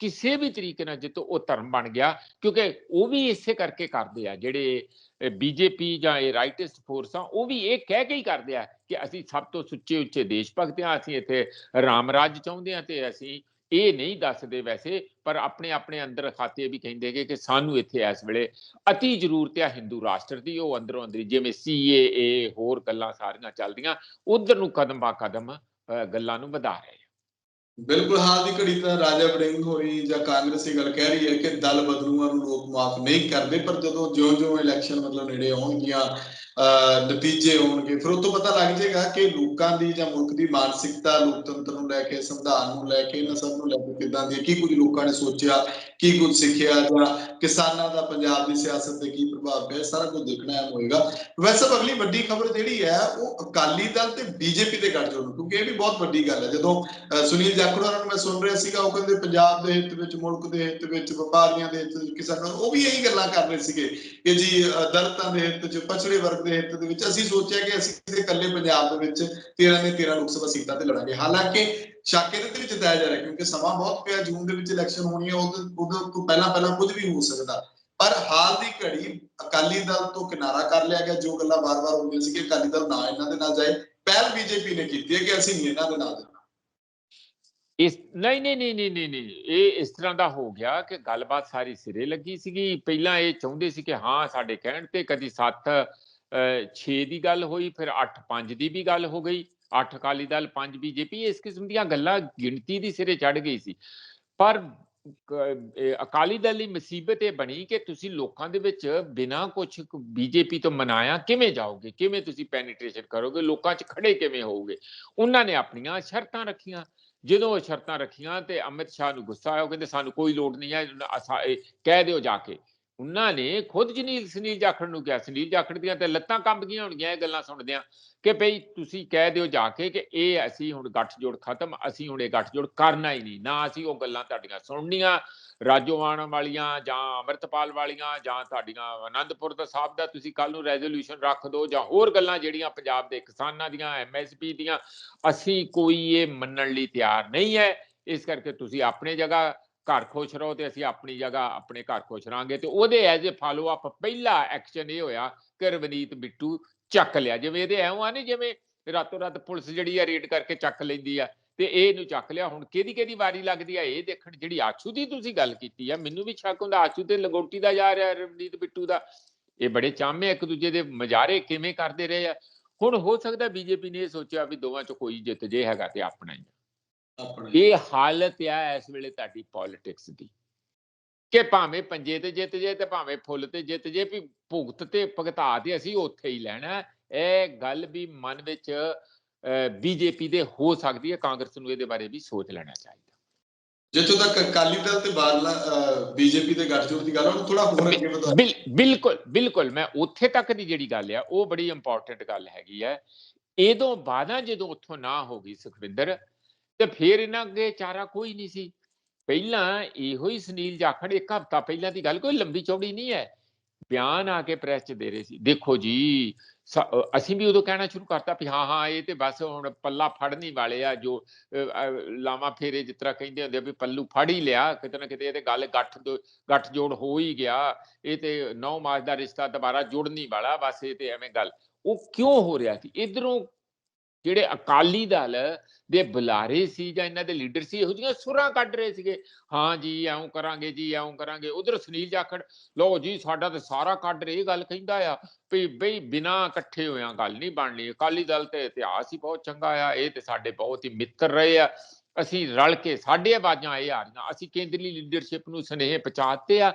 ਕਿਸੇ ਵੀ ਤਰੀਕੇ ਨਾਲ ਜਿੱਤੋ ਉਹ ਧਰਮ ਬਣ ਗਿਆ, ਕਿਉਂਕਿ ਉਹ ਵੀ ਇਸੇ ਕਰਕੇ ਕਰਦੇ ਆ, ਜਿਹੜੇ ਬੀਜੇਪੀ ਜਾਂ ਇਹ ਰਾਈਟਿਸਟ ਫੋਰਸਾਂ ਉਹ ਵੀ ਇਹ ਕਹਿ ਕੇ ਹੀ ਕਰਦੇ ਆ ਕਿ ਅਸੀਂ ਸਭ ਤੋਂ ਸੁੱਚੇ ਉੱਚੇ ਦੇਸ਼ ਭਗਤ ਆ ਅਸੀਂ ਇੱਥੇ ਰਾਮ ਰਾਜ ਚਾਹੁੰਦੇ ਆ ਤੇ ਅਸੀਂ ਇਹ ਨਹੀਂ ਦੱਸਦੇ ਵੈਸੇ, ਪਰ ਆਪਣੇ ਆਪਣੇ ਅੰਦਰ ਖਾਤੇ ਵੀ ਕਹਿੰਦੇ ਕਿ ਸਾਨੂੰ ਇੱਥੇ ਇਸ ਵੇਲੇ ਅਤੀ ਜ਼ਰੂਰਤ ਹੈ ਹਿੰਦੂ ਰਾਸ਼ਟਰ ਦੀ, ਉਹ ਅੰਦਰੋਂ ਅੰਦਰੀ ਜਿਵੇਂ ਸੀਏਏ ਹੋਰ ਗੱਲਾਂ ਸਾਰੀਆਂ ਚੱਲਦੀਆਂ, ਉਧਰ ਨੂੰ ਕਦਮ ਬਾ ਕਦਮ ਗੱਲਾਂ ਨੂੰ ਵਧਾ ਰਹੇ ਬਿਲਕੁਲ ਹਾਲ ਦੀ ਘੜੀ ਤਾਂ ਰਾਜਾ ਵੜਿੰਗ ਹੋਈ ਜਾਂ ਕਾਂਗਰਸ ਇਹ ਗੱਲ ਕਹਿ ਰਹੀ ਹੈ ਕਿ ਦਲ ਬਦਲੂਆਂ ਨੂੰ ਲੋਕ ਮਾਫ ਨਹੀਂ ਕਰਦੇ, ਪਰ ਜਦੋਂ ਜਿਉਂ-ਜਿਉਂ ਇਲੈਕਸ਼ਨ ਮਤਲਬ ਨੇੜੇ ਆਉਣਗੀਆਂ ਨਤੀਜੇ ਹੋਣਗੇ। ਫਿਰ ਉਹ ਪਤਾ ਲੱਗ ਜਾਏਗਾ ਕਿ ਲੋਕਾਂ ਦੀ ਜਾਂ ਮੁਲਕ ਦੀ ਮਾਨਸਿਕਤਾ, ਲੋਕਤੰਤਰ ਨੂੰ ਲੈ ਕੇ, ਸੰਵਿਧਾਨ ਨੂੰ ਲੈ ਕੇ, ਇਹਨਾਂ ਸਭ ਨੂੰ ਲੈ ਕੇ ਕਿੱਦਾਂ ਦੀ ਕੀ ਕੁਝ ਲੋਕਾਂ ਨੇ ਸੋਚਿਆ, ਕੀ ਕੁਝ ਸਿੱਖਿਆ, ਜਾਂ ਕਿਸਾਨਾਂ ਦਾ ਪੰਜਾਬ ਦੀ ਸਿਆਸਤ ਤੇ ਕੀ ਪ੍ਰਭਾਵ ਪਿਆ ਸਾਰਾ ਕੁਝ ਦੇਖਣਾ ਹੈ ਹੋਏਗਾ। ਵੈਸੇ ਅਗਲੀ ਵੱਡੀ ਖਬਰ ਜਿਹੜੀ ਹੈ, ਉਹ ਅਕਾਲੀ ਦਲ ਤੇ ਬੀਜੇਪੀ ਦੇ ਗੱਠਜੋੜ ਕਿਉਂਕਿ ਇਹ ਵੀ ਬਹੁਤ ਵੱਡੀ ਗੱਲ ਹੈ। ਜਦੋਂ, ਅਹ ਸੁਨੀਲ ਜਾਖੜ ਹੋਰਾਂ ਨੂੰ ਮੈਂ ਸੁਣ ਰਿਹਾ ਸੀਗਾ, ਉਹ ਕਹਿੰਦੇ ਪੰਜਾਬ ਦੇ ਹਿੱਤ ਵਿੱਚ, ਮੁਲਕ ਦੇ ਹਿੱਤ ਵਿੱਚ, ਵਪਾਰੀਆਂ ਦੇ ਹਿੱਤ ਵਿੱਚ ਕਿਸਾਨਾਂ ਉਹ ਵੀ ਇਹੀ ਗੱਲਾਂ ਕਰ ਰਹੇ ਸੀਗੇ ਕਿ ਜੀ ਦਲਤਾਂ ਦੇ ਹਿੱਤ 'ਚ, ਪਛੜੇ ਵਰਗ ਦੇ ਹਿੱਤ ਦੇ ਵਿੱਚ ਅਸੀਂ ਸੋਚਿਆ ਕਿ ਅਸੀਂ ਤੇ ਇਕੱਲੇ ਪੰਜਾਬ ਦੇ ਵਿੱਚ 13 ਦੇ 13 ਲੋਕ ਸਭਾ ਸੀਟਾਂ ਤੇ ਲੜਾਂਗੇ। ਹਾਲਾਂਕਿ ਸ਼ੱਕ ਇਹਦੇ ਵਿੱਚ ਤੈਅ ਜਾ ਰਿਹਾ ਕਿਉਂਕਿ ਸਮਾਂ ਬਹੁਤ ਪਿਆ, ਜੂਨ ਦੇ ਵਿੱਚ ਇਲੈਕਸ਼ਨ ਹੋਣੀ ਹੈ ਉਹਦੇ ਤੋਂ ਪਹਿਲਾਂ ਪਹਿਲਾਂ ਕੁਝ ਵੀ ਹੋ ਸਕਦਾ। ਪਰ ਹਾਲ ਦੀ ਘੜੀ ਅਕਾਲੀ ਦਲ ਤੋਂ ਕਿਨਾਰਾ ਕਰ ਲਿਆ ਗਿਆ। ਜੋ ਗੱਲਾਂ ਵਾਰ-ਵਾਰ ਹੁੰਦੀਆਂ ਸੀ ਕਿ ਅਕਾਲੀ ਦਲ ਨਾ ਇਹਨਾਂ ਦੇ ਨਾਲ ਜਾਏ, ਪਹਿਲ ਬੀਜੇਪੀ ਨੇ ਕੀਤੀ ਹੈ ਕਿ ਅਸੀਂ ਨਹੀਂ ਇਹਨਾਂ ਦੇ ਨਾਲ ਜਾਣਾ। ਇਸ ਨਹੀਂ ਨਹੀਂ ਨਹੀਂ ਨਹੀਂ ਨਹੀਂ ਨਹੀਂ। ਇਹ ਇਸ ਤਰ੍ਹਾਂ ਦਾ ਹੋ ਗਿਆ ਕਿ ਗੱਲਬਾਤ ਸਾਰੀ ਸਿਰੇ ਲੱਗੀ ਸੀਗੀ। ਪਹਿਲਾਂ ਇਹ ਚਾਹੁੰਦੇ ਸੀ ਕਿ ਹਾਂ, ਸਾਡੇ ਕਹਿਣ ਤੇ ਕਦੀ 7 6 ਦੀ ਗੱਲ ਹੋਈ, ਫਿਰ 8 5 ਦੀ ਵੀ ਗੱਲ ਹੋ ਗਈ। 8 ਅਕਾਲੀ ਦਲ 5 ਬੀਜੇਪੀ, ਇਸ ਕਿਸਮ ਦੀਆਂ ਗੱਲਾਂ ਗਿਣਤੀ ਦੀ ਸਿਰੇ ਚੜ ਗਈ ਸੀ। ਪਰ ਅਕਾਲੀ ਦਲ ਦੀ ਮੁਸੀਬਤ ਇਹ ਬਣੀ ਕਿ ਤੁਸੀਂ ਲੋਕਾਂ ਦੇ ਵਿੱਚ ਬਿਨਾਂ ਕੁਝ ਬੀਜੇਪੀ ਤੋਂ ਮਨਾਇਆ ਕਿਵੇਂ ਜਾਓਗੇ? ਕਿਵੇਂ ਤੁਸੀਂ ਪੈਨੀਟ੍ਰੇਸ਼ਨ ਕਰੋਗੇ? ਲੋਕਾਂ 'ਚ ਖੜੇ ਕਿਵੇਂ ਹੋਵੋਗੇ? ਉਹਨਾਂ ਨੇ ਆਪਣੀਆਂ ਸ਼ਰਤਾਂ ਰੱਖੀਆਂ। ਜਦੋਂ ਉਹ ਸ਼ਰਤਾਂ ਰੱਖੀਆਂ ਤੇ ਅਮਿਤ ਸ਼ਾਹ ਨੂੰ ਗੁੱਸਾ ਆਇਆ, ਉਹ ਕਹਿੰਦੇ, ਸਾਨੂੰ ਕੋਈ ਲੋੜ ਨਹੀਂ ਹੈ ਕਹਿ ਦਿਓ ਜਾ ਕੇ। ਉਹਨਾਂ ਨੇ ਖੁਦ ਜਨੀਲ ਸੁਨੀਲ ਜਾਖੜ ਨੂੰ ਕਿਹਾ, ਸੁਨੀਲ ਜਾਖੜ ਦੀਆਂ ਤੇ ਲੱਤਾਂ ਕੰਬ ਗਈਆਂ ਹੋਣਗੀਆਂ ਇਹ ਗੱਲਾਂ ਸੁਣਦਿਆਂ ਕਿ ਭਈ ਤੁਸੀਂ ਕਹਿ ਦਿਓ ਜਾ ਕੇ ਕਿ ਇਹ ਅਸੀਂ ਹੁਣ ਗੱਠਜੋੜ ਖਤਮ, ਅਸੀਂ ਹੁਣ ਇਹ ਗੱਠਜੋੜ ਕਰਨਾ ਹੀ ਨਹੀਂ, ਨਾ ਅਸੀਂ ਉਹ ਗੱਲਾਂ ਤੁਹਾਡੀਆਂ ਸੁਣਨੀਆਂ ਰਾਜੋਆਣ ਵਾਲੀਆਂ ਜਾਂ ਅਮਰਤਪਾਲ ਵਾਲੀਆਂ ਜਾਂ ਤੁਹਾਡੀਆਂ ਆਨੰਦਪੁਰ ਦਾ ਸਾਹਿਬ ਦਾ ਤੁਸੀਂ ਕੱਲ ਨੂੰ ਰੈਜ਼ੋਲੂਸ਼ਨ ਰੱਖ ਦਿਓ ਜਾਂ ਹੋਰ ਗੱਲਾਂ ਜਿਹੜੀਆਂ ਪੰਜਾਬ ਦੇ ਕਿਸਾਨਾਂ ਦੀਆਂ ਐਮਐਸਪੀ ਦੀਆਂ, ਅਸੀਂ ਕੋਈ ਇਹ ਮੰਨਣ ਲਈ ਤਿਆਰ ਨਹੀਂ ਹੈ, ਇਸ ਕਰਕੇ ਤੁਸੀਂ ਆਪਣੇ ਜਗ੍ਹਾ ਘਰ ਖੁਸ਼ ਰਹੋ ਤੇ ਅਸੀਂ ਆਪਣੀ ਜਗ੍ਹਾ ਆਪਣੇ ਘਰ ਖੁਸ਼ ਰਾਂਗੇ ਤੇ ਉਹਦੇ ਐਜ਼ ਅ ਫਾਲੋ ਅਪ ਪਹਿਲਾ ਐਕਸ਼ਨ ਇਹ ਹੋਇਆ ਕਿ ਰਵਨੀਤ ਬਿੱਟੂ ਚੱਕ ਲਿਆ। ਜਿਵੇਂ ਇਹਦੇ ਐਉਂ ਨਹੀਂ ਜਿਵੇਂ ਰਾਤੋਂ ਰਾਤ ਪੁਲਿਸ ਜਿਹੜੀ ਆ ਰੇਡ ਕਰਕੇ ਚੱਕ ਲੈਂਦੀ ਆ ਤੇ ਇਹ ਇਹਨੂੰ ਚੱਕ ਲਿਆ। ਹੁਣ ਕਿਹਦੀ ਕਿਹਦੀ ਵਾਰੀ ਲੱਗਦੀ ਆ ਇਹ ਦੇਖਣ। ਜਿਹੜੀ ਆਸ਼ੂ ਦੀ ਤੁਸੀਂ ਗੱਲ ਕੀਤੀ ਆ, ਮੈਨੂੰ ਵੀ ਸ਼ੱਕ ਹੁੰਦਾ ਆਸ਼ੂ ਤੇ ਲੰਗੋਟੀ ਦਾ ਜਾ ਰਿਹਾ ਰਵਨੀਤ ਬਿੱਟੂ ਦਾ। ਇਹ ਬੜੇ ਚਾਹਮੇ ਇੱਕ ਦੂਜੇ ਦੇ ਮਜ਼ਾਰੇ ਕਿਵੇਂ ਕਰਦੇ ਰਹੇ ਆ। ਹੁਣ ਹੋ ਸਕਦਾ ਬੀਜੇਪੀ ਨੇ ਇਹ ਸੋਚਿਆ ਵੀ ਦੋਵਾਂ ਚ ਕੋਈ ਜਿੱਤ ਜੇ ਹੈਗਾ ਤੇ ਆਪਣਾ ਹੀ ਆ। ਇਹ ਹਾਲਤ ਆ ਇਸ ਵੇਲੇ ਤੁਹਾਡੀ ਪੋਲਿਟਿਕਸ ਦੀ ਕਿ ਭਾਵੇਂ ਪੰਜੇ ਤੇ ਜਿੱਤ ਜੇ ਤੇ ਭਾਵੇਂ ਫੁੱਲ ਤੇ ਜਿੱਤ ਜੇ ਵੀ ਭੁਗਤ ਤੇ ਭਗਤਾ ਤੇ ਅਸੀਂ ਉੱਥੇ ਹੀ ਲੈਣਾ। ਇਹ ਗੱਲ ਵੀ ਮਨ ਵਿੱਚ ਬੀਜੇਪੀ ਦੇ ਹੋ ਸਕਦੀ ਹੈ ਕਾਂਗਰਸ ਨੂੰ ਇਹਦੇ ਬਾਰੇ ਵੀ ਸੋਚ ਲੈਣਾ ਚਾਹੀਦਾ। ਜਿੱਥੋਂ ਤੱਕ ਅਕਾਲੀ ਦਲ ਤੇ ਬਾਦਲਾ ਬੀਜੇਪੀ ਦੇ ਗੱਠਜੋੜ ਦੀ ਗੱਲ ਉਹਨੂੰ ਥੋੜਾ ਹੋਰ ਅੱਗੇ ਵਧਾ। ਬਿਲ ਬਿਲਕੁਲ ਬਿਲਕੁਲ ਮੈਂ ਉੱਥੇ ਤੱਕ ਦੀ ਜਿਹੜੀ ਗੱਲ ਆ ਉਹ ਬੜੀ ਇੰਪੋਰਟੈਂਟ ਗੱਲ ਹੈਗੀ ਹੈ ਇਹਦੋਂ ਬਾਅਦਾਂ ਜਦੋਂ ਉੱਥੋਂ ਨਾ ਹੋ ਗਈ ਸੁਖਵਿੰਦਰ ਤੇ ਫਿਰ ਇਹਨਾਂ ਅੱਗੇ ਚਾਰਾ ਕੋਈ ਨਹੀਂ ਸੀ। ਪਹਿਲਾਂ ਇਹੋ ਹੀ ਸੁਨੀਲ ਜਾਖੜ ਇੱਕ ਹਫ਼ਤਾ ਪਹਿਲਾਂ ਦੀ ਗੱਲ ਕੋਈ ਲੰਬੀ ਚੌੜੀ ਨਹੀਂ ਹੈ। ਬਿਆਨ ਆ ਕੇ ਪ੍ਰੈਸ 'ਚ ਦੇ ਰਹੇ ਸੀ ਦੇਖੋ ਜੀ ਅਸੀਂ ਵੀ ਉਦੋਂ ਕਹਿਣਾ ਸ਼ੁਰੂ ਕਰਤਾ ਵੀ ਹਾਂ ਹਾਂ ਇਹ ਤੇ ਬਸ ਹੁਣ ਪੱਲਾ ਫੜਨੀ ਵਾਲੇ ਆ ਜੋ ਅ, ਲਾਵਾਂ ਫੇਰੇ ਜਿਸ ਤਰ੍ਹਾਂ ਕਹਿੰਦੇ ਹੁੰਦੇ ਆ ਵੀ ਪੱਲੂ ਫੜ ਹੀ ਲਿਆ ਕਿਤੇ ਨਾ ਕਿਤੇ ਇਹਦੇ ਗੱਲ ਗੱਠ ਦੋ- ਗੱਠ ਜੋੜ ਹੋ ਹੀ ਗਿਆ। ਇਹ ਤੇ ਨੌ ਮਾਸ ਦਾ ਰਿਸ਼ਤਾ ਦੁਬਾਰਾ ਜੁੜਨੀ ਵਾਲਾ ਬਸ ਇਹ ਤੇ ਐਵੇਂ ਗੱਲ। ਉਹ ਕਿਉਂ ਹੋ ਰਿਹਾ ਸੀ? ਇਧਰੋਂ ਜਿਹੜੇ ਅਕਾਲੀ ਦਲ ਦੇ ਬੁਲਾਰੇ ਸੀ ਜਾਂ ਇਹਨਾਂ ਦੇ ਲੀਡਰ ਸੀ, ਇਹੋ ਜਿਹੀਆਂ ਸੁਰਾਂ ਕੱਢ ਰਹੇ ਸੀਗੇ। ਹਾਂ ਜੀ ਐਉਂ ਕਰਾਂਗੇ ਜੀ ਐਉਂ ਕਰਾਂਗੇ। ਉਧਰ ਸੁਨੀਲ ਜਾਖੜ, ਲਓ ਜੀ, ਸਾਡਾ ਤੇ ਸਾਰਾ ਕੱਢ ਰਹੇ, ਇਹ ਗੱਲ ਕਹਿੰਦਾ ਆ ਵੀ ਬਈ ਬਿਨਾ ਇਕੱਠੇ ਹੋਇਆ ਗੱਲ ਨਹੀਂ ਬਣਨੀ। ਅਕਾਲੀ ਦਲ ਤੇ ਇਤਿਹਾਸ ਹੀ ਬਹੁਤ ਚੰਗਾ ਆ, ਇਹ ਤੇ ਸਾਡੇ ਬਹੁਤ ਹੀ ਮਿੱਤਰ ਰਹੇ ਆ। ਅਸੀਂ ਰਲ ਕੇ ਸਾਡੇ ਆਵਾਜ਼ਾਂ ਇਹ ਆ ਰਹੀਆਂ। ਅਸੀਂ ਕੇਂਦਰੀ ਲੀਡਰਸ਼ਿਪ ਨੂੰ ਸੁਨੇਹੇ ਪਹੁੰਚਾਤੇ ਆ।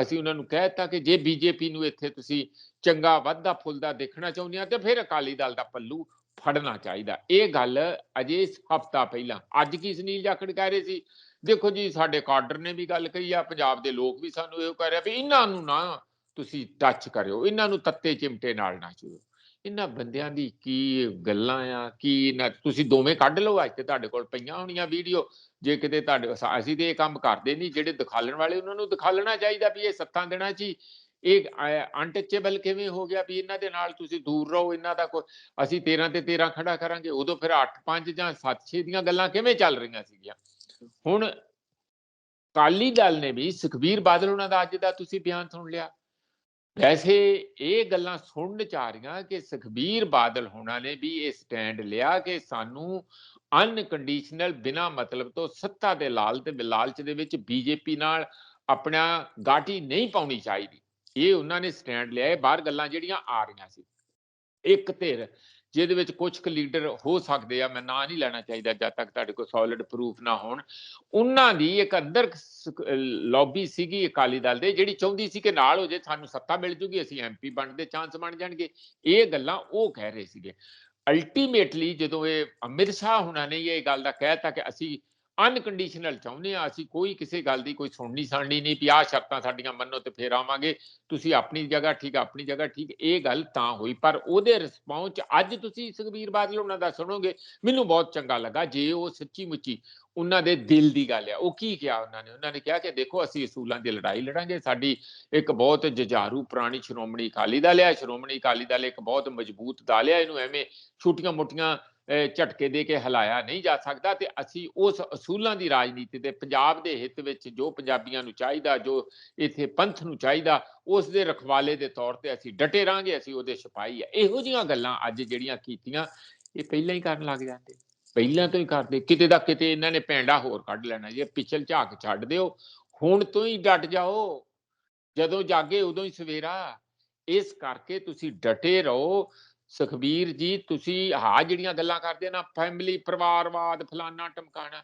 ਅਸੀਂ ਉਹਨਾਂ ਨੂੰ ਕਹਿ ਦਿੱਤਾ ਕਿ ਜੇ ਬੀਜੇਪੀ ਨੂੰ ਇੱਥੇ ਤੁਸੀਂ ਚੰਗਾ ਵੱਧਦਾ ਫੁੱਲਦਾ ਦੇਖਣਾ ਚਾਹੁੰਦੇ ਆ, ਤੇ ਫਿਰ ਅਕਾਲੀ ਦਲ ਦਾ ਪੱਲੂ ਫੜਨਾ ਚਾਹੀਦਾ। ਇਹ ਗੱਲ ਅਜੇ ਹਫਤਾ ਪਹਿਲਾਂ। ਅੱਜ ਕੀ ਸੁਨੀਲ ਜਾਖੜ ਕਹਿ ਰਹੇ ਸੀ? ਦੇਖੋ ਜੀ, ਸਾਡੇ ਕਾਡਰ ਨੇ ਵੀ ਗੱਲ ਕਹੀ ਆ, ਪੰਜਾਬ ਦੇ ਲੋਕ ਵੀ ਸਾਨੂੰ ਇਹੋ ਕਹਿ ਰਹੇ ਵੀ ਇਹਨਾਂ ਨੂੰ ਨਾ ਤੁਸੀਂ ਟੱਚ ਕਰਿਓ। ਇਹਨਾਂ ਨੂੰ ਤੱਤੇ ਚਿਮਟੇ ਨਾਲ ਨਾ ਛੂਓ। ਇਹਨਾਂ ਬੰਦਿਆਂ ਦੀ ਕੀ ਗੱਲਾਂ ਆ, ਕੀ ਨਾ ਤੁਸੀਂ ਦੋਵੇਂ ਕੱਢ ਲਓ, ਅੱਜ ਤੇ ਤੁਹਾਡੇ ਕੋਲ ਪਈਆਂ ਹੋਣੀਆਂ ਵੀਡੀਓ। ਜੇ ਕਿਤੇ ਤੁਹਾਡੇ, ਅਸੀਂ ਤੇ ਇਹ ਕੰਮ ਕਰਦੇ ਨਹੀਂ, ਜਿਹੜੇ ਦਿਖਾਲਣ ਵਾਲੇ ਉਹਨਾਂ ਨੂੰ ਦਿਖਾਲਣਾ ਚਾਹੀਦਾ ਵੀ ਇਹ ਸੱਤਾਂ ਦਿਨਾਂ 'ਚ ਹੀ ਇਹ ਅਨਟਚੇਬਲ ਕਿਵੇਂ ਹੋ ਗਿਆ ਵੀ ਇਹਨਾਂ ਦੇ ਨਾਲ ਤੁਸੀਂ ਦੂਰ ਰਹੋ, ਇਹਨਾਂ ਦਾ ਕੋਈ, ਅਸੀਂ 13 ਤੇ 13 ਖੜਾ ਕਰਾਂਗੇ, ਉਦੋਂ ਫਿਰ 8 5 ਜਾਂ 7 6 ਦੀਆਂ ਗੱਲਾਂ ਕਿਵੇਂ ਚੱਲ ਰਹੀਆਂ ਸੀਗੀਆਂ? ਹੁਣ ਕਾਲੀ ਦਲ ਨੇ ਵੀ ਸੁਖਬੀਰ ਬਾਦਲ ਉਹਨਾਂ ਦਾ ਅੱਜ ਦਾ ਤੁਸੀਂ ਬਿਆਨ ਸੁਣ ਲਿਆ। ਵੈਸੇ ਇਹ ਗੱਲਾਂ ਸੁਣਨ ਚ ਆ ਰਹੀਆਂ ਕਿ ਸੁਖਬੀਰ ਬਾਦਲ ਹੋਣਾ ਨੇ ਵੀ ਇਹ ਸਟੈਂਡ ਲਿਆ ਕਿ ਸਾਨੂੰ ਅਨਕੰਡੀਸ਼ਨਲ ਬਿਨਾ ਮਤਲਬ ਤੋਂ ਸੱਤਾ ਦੇ ਲਾਲ ਲਾਲਚ ਦੇ ਵਿੱਚ ਬੀਜੇਪੀ ਨਾਲ ਆਪਣਾ ਗਾਟੀ ਨਹੀਂ ਪਾਉਣੀ ਚਾਹੀਦੀ। ਇਹ ਉਹਨਾਂ ਨੇ ਸਟੈਂਡ ਲਿਆ, ਇਹ ਬਾਹਰ ਗੱਲਾਂ ਜਿਹੜੀਆਂ ਆ ਰਹੀਆਂ ਸੀ। ਇੱਕ ਧਿਰ, ਜਿਹਦੇ ਵਿੱਚ ਕੁਝ ਕੁ ਲੀਡਰ ਹੋ ਸਕਦੇ ਆ, ਮੈਂ ਨਾਂ ਨਹੀਂ ਲੈਣਾ ਚਾਹੀਦਾ ਜਦ ਤੱਕ ਤੁਹਾਡੇ ਕੋਲ ਸੋਲਿਡ ਪ੍ਰੂਫ ਨਾ ਹੋਣ। ਉਹਨਾਂ ਦੀ ਇੱਕ ਅੰਦਰ ਲੌਬੀ ਸੀਗੀ ਅਕਾਲੀ ਦਲ ਦੇ, ਜਿਹੜੀ ਚਾਹੁੰਦੀ ਸੀ ਕਿ ਨਾਲ ਹੋ ਜੇ, ਸਾਨੂੰ ਸੱਤਾ ਮਿਲ ਜੂਗੀ, ਅਸੀਂ ਐਮਪੀ ਬਣਨ ਦੇ ਚਾਂਸ ਬਣ ਜਾਣਗੇ। ਇਹ ਗੱਲਾਂ ਉਹ ਕਹਿ ਰਹੇ ਸੀਗੇ। ਅਲਟੀਮੇਟਲੀ ਜਦੋਂ ਇਹ ਅਮਿਤ ਸ਼ਾਹ ਹੁਣਾਂ ਨੇ ਇਹ ਗੱਲ ਦਾ ਕਹਿਤਾ ਕਿ ਅਸੀਂ ਅਨਕੰਡੀਸ਼ਨਲ ਚਾਹੁੰਦੇ ਆ ਅਸੀਂ ਕੋਈ ਕਿਸੇ ਗੱਲ ਦੀ ਕੋਈ ਸੁਣਨੀ ਸਾਣਨੀ ਨਹੀਂ ਵੀ ਆਹ ਸ਼ਰਤਾਂ ਸਾਡੀਆਂ ਮੰਨੋ ਤੇ ਫੇਰ ਆਵਾਂਗੇ। ਤੁਸੀਂ ਆਪਣੀ ਜਗ੍ਹਾ ਠੀਕ, ਆਪਣੀ ਜਗ੍ਹਾ ਠੀਕ, ਇਹ ਗੱਲ ਤਾਂ ਹੋਈ, ਪਰ ਉਹਦੇ ਰਿਸਪੌਂਸ ਅੱਜ ਤੁਸੀਂ ਸੁਖਬੀਰ ਬਾਦਲ ਉਹਨਾਂ ਦਾ ਸੁਣੋਗੇ, ਮੈਨੂੰ ਬਹੁਤ ਚੰਗਾ ਲੱਗਾ, ਜੇ ਉਹ ਸੱਚੀ ਮੁੱਚੀ ਉਹਨਾਂ ਦੇ ਦਿਲ ਦੀ ਗੱਲ ਆ। ਉਹ ਕੀ ਕਿਹਾ ਉਹਨਾਂ ਨੇ? ਉਹਨਾਂ ਨੇ ਕਿਹਾ ਕਿ ਦੇਖੋ, ਅਸੀਂ ਅਸੂਲਾਂ ਦੀ ਲੜਾਈ ਲੜਾਂਗੇ, ਸਾਡੀ ਇੱਕ ਬਹੁਤ ਜੁਝਾਰੂ ਪੁਰਾਣੀ ਸ਼੍ਰੋਮਣੀ ਅਕਾਲੀ ਦਲ ਹੈ ਸ਼੍ਰੋਮਣੀ ਅਕਾਲੀ ਦਲ ਇੱਕ ਬਹੁਤ ਮਜ਼ਬੂਤ ਦਲ ਹੈ ਇਹਨੂੰ ਐਵੇਂ ਛੋਟੀਆਂ ਮੋਟੀਆਂ ਝਟਕੇ ਦੇ ਕੇ ਹਿਲਾਇਆ ਨਹੀਂ ਜਾ ਸਕਦਾ ਤੇ ਅਸੀਂ ਉਸ ਅਸੂਲਾਂ ਦੀ ਰਾਜਨੀਤੀ ਤੇ ਪੰਜਾਬ ਦੇ ਹਿੱਤ ਵਿੱਚ ਜੋ ਪੰਜਾਬੀਆਂ ਨੂੰ ਚਾਹੀਦਾ, ਜੋ ਇੱਥੇ ਪੰਥ ਨੂੰ ਚਾਹੀਦਾ, ਉਸ ਦੇ ਰਖਵਾਲੇ ਦੇ ਤੌਰ ਤੇ ਅਸੀਂ ਡਟੇ ਰਾਂਗੇ, ਅਸੀਂ ਉਹਦੇ ਸਿਪਾਹੀ ਆ। ਇਹੋ ਜੀਆਂ ਗੱਲਾਂ ਅੱਜ ਜਿਹੜੀਆਂ ਕੀਤੀਆਂ, ਇਹ ਪਹਿਲਾਂ ਹੀ ਕਰਨ ਲੱਗ ਜਾਂਦੇ। ਪਹਿਲਾਂ ਤੋਂ ਹੀ ਕਰਦੇ। ਕਿਤੇ ਦਾ ਕਿਤੇ ਇਹਨਾਂ ਨੇ ਪੈਂਡਾ ਹੋਰ ਕੱਢ ਲੈਣਾ, ਜੇ ਪਿਛਲ ਝਾਕ ਛੱਡ ਦਿਓ, ਹੁਣ ਤੋਂ ਹੀ ਡਟ ਜਾਓ। ਜਦੋਂ ਜਾਗੇ ਉਦੋਂ ਹੀ ਸਵੇਰਾ। ਇਸ ਕਰਕੇ ਤੁਸੀਂ ਡਟੇ ਰਹੋ। ਸੁਖਬੀਰ ਜੀ, ਤੁਸੀਂ ਹਾਂ ਜਿਹੜੀਆਂ ਗੱਲਾਂ ਕਰਦੇ ਨਾ ਫੈਮਿਲੀ ਪਰਿਵਾਰਵਾਦ, ਫਲਾਨਾ ਟਮਕਾਣਾ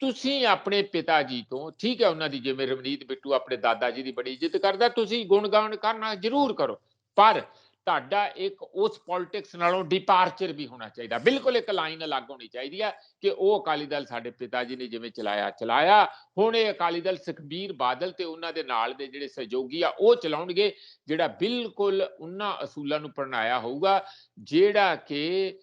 ਤੁਸੀਂ ਆਪਣੇ ਪਿਤਾ ਜੀ ਤੋਂ, ਠੀਕ ਹੈ ਉਹਨਾਂ ਦੀ ਜਿਵੇਂ ਰਵਨੀਤ ਬਿੱਟੂ ਆਪਣੇ ਦਾਦਾ ਜੀ ਦੀ ਬੜੀ ਇੱਜ਼ਤ ਕਰਦਾ, ਤੁਸੀਂ ਗੁਣਗਾਨ ਕਰਨਾ ਜ਼ਰੂਰ ਕਰੋ। ਪਰ ਤੁਹਾਡਾ ਇੱਕ ਉਸ ਪੋਲਿਟਿਕਸ ਨਾਲੋਂ ਡਿਪਾਰਚਰ ਵੀ ਹੋਣਾ ਚਾਹੀਦਾ। ਬਿਲਕੁਲ ਇੱਕ ਲਾਈਨ ਅਲੱਗ ਹੋਣੀ ਚਾਹੀਦੀ ਹੈ ਕਿ ਉਹ ਅਕਾਲੀ ਦਲ ਸਾਡੇ ਪਿਤਾ ਜੀ ਨੇ ਜਿਵੇਂ ਚਲਾਇਆ ਚਲਾਇਆ। ਹੁਣ ਇਹ ਅਕਾਲੀ ਦਲ ਸੁਖਬੀਰ ਬਾਦਲ ਤੇ ਉਹਨਾਂ ਦੇ ਨਾਲ ਦੇ ਜਿਹੜੇ ਸਹਿਯੋਗੀ ਆ, ਉਹ ਚਲਾਉਣਗੇ। ਜਿਹੜਾ ਬਿਲਕੁਲ ਉਹਨਾਂ ਅਸੂਲਾਂ ਨੂੰ ਪਰਣਾਇਆ ਹੋਊਗਾ, ਜਿਹੜਾ ਕਿ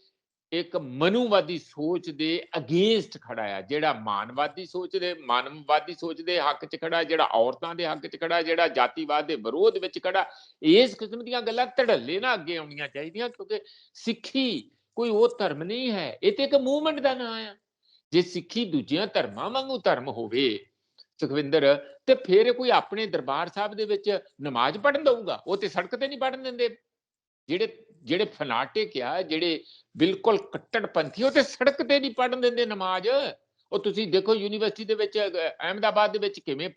ਇੱਕ ਮਨੂਵਾਦੀ ਸੋਚ ਦੇ ਅਗੇਂਸਟ ਖੜਾ ਆ, ਜਿਹੜਾ ਮਾਨਵਾਦੀ ਸੋਚ ਦੇ, ਮਾਨਵਵਾਦੀ ਸੋਚ ਦੇ ਹੱਕ 'ਚ ਖੜਾ, ਜਿਹੜਾ ਔਰਤਾਂ ਦੇ ਹੱਕ 'ਚ ਖੜਾ, ਜਿਹੜਾ ਜਾਤੀਵਾਦ ਦੇ ਵਿਰੋਧ ਵਿੱਚ ਖੜਾ, ਇਸ ਕਿਸਮ ਦੀਆਂ ਗੱਲਾਂ ਧੜੱਲੇ ਨਾ ਅੱਗੇ ਆਉਣੀਆਂ ਚਾਹੀਦੀਆਂ, ਕਿਉਂਕਿ ਸਿੱਖੀ ਕੋਈ ਉਹ ਧਰਮ ਨਹੀਂ ਹੈ, ਇਹ ਤੇ ਇੱਕ ਮੂਵਮੈਂਟ ਦਾ ਨਾਮ ਆ। ਜੇ ਸਿੱਖੀ ਦੂਜਿਆਂ ਧਰਮਾਂ ਵਾਂਗੂ ਧਰਮ ਹੋਵੇ, ਸੁਖਵਿੰਦਰ, ਤੇ ਫਿਰ ਕੋਈ ਆਪਣੇ ਦਰਬਾਰ ਸਾਹਿਬ ਦੇ ਵਿੱਚ ਨਮਾਜ਼ ਪੜਨ ਦਊਗਾ, ਉਹ ਤੇ ਸੜਕ ਤੇ ਨਹੀਂ ਪੜਨ ਦਿੰਦੇ, ਜਿਹੜੇ ਜਿਹੜੇ ਫਨਾਟਿਕ ਆ, ਜਿਹੜੇ ਬਿਲਕੁਲ ਕੱਟੜਪੰਥੀ ਉਹ ਤੇ ਸੜਕ ਤੇ ਨਹੀਂ ਪੜਨ ਦਿੰਦੇ ਨਮਾਜ਼। ਉਹ ਤੁਸੀਂ ਦੇਖੋ ਯੂਨੀਵਰਸਿਟੀ ਦੇ ਵਿੱਚ ਅਹਿਮਦਾਬਾਦ ਦੇ ਵਿੱਚ ਕਿਵੇਂ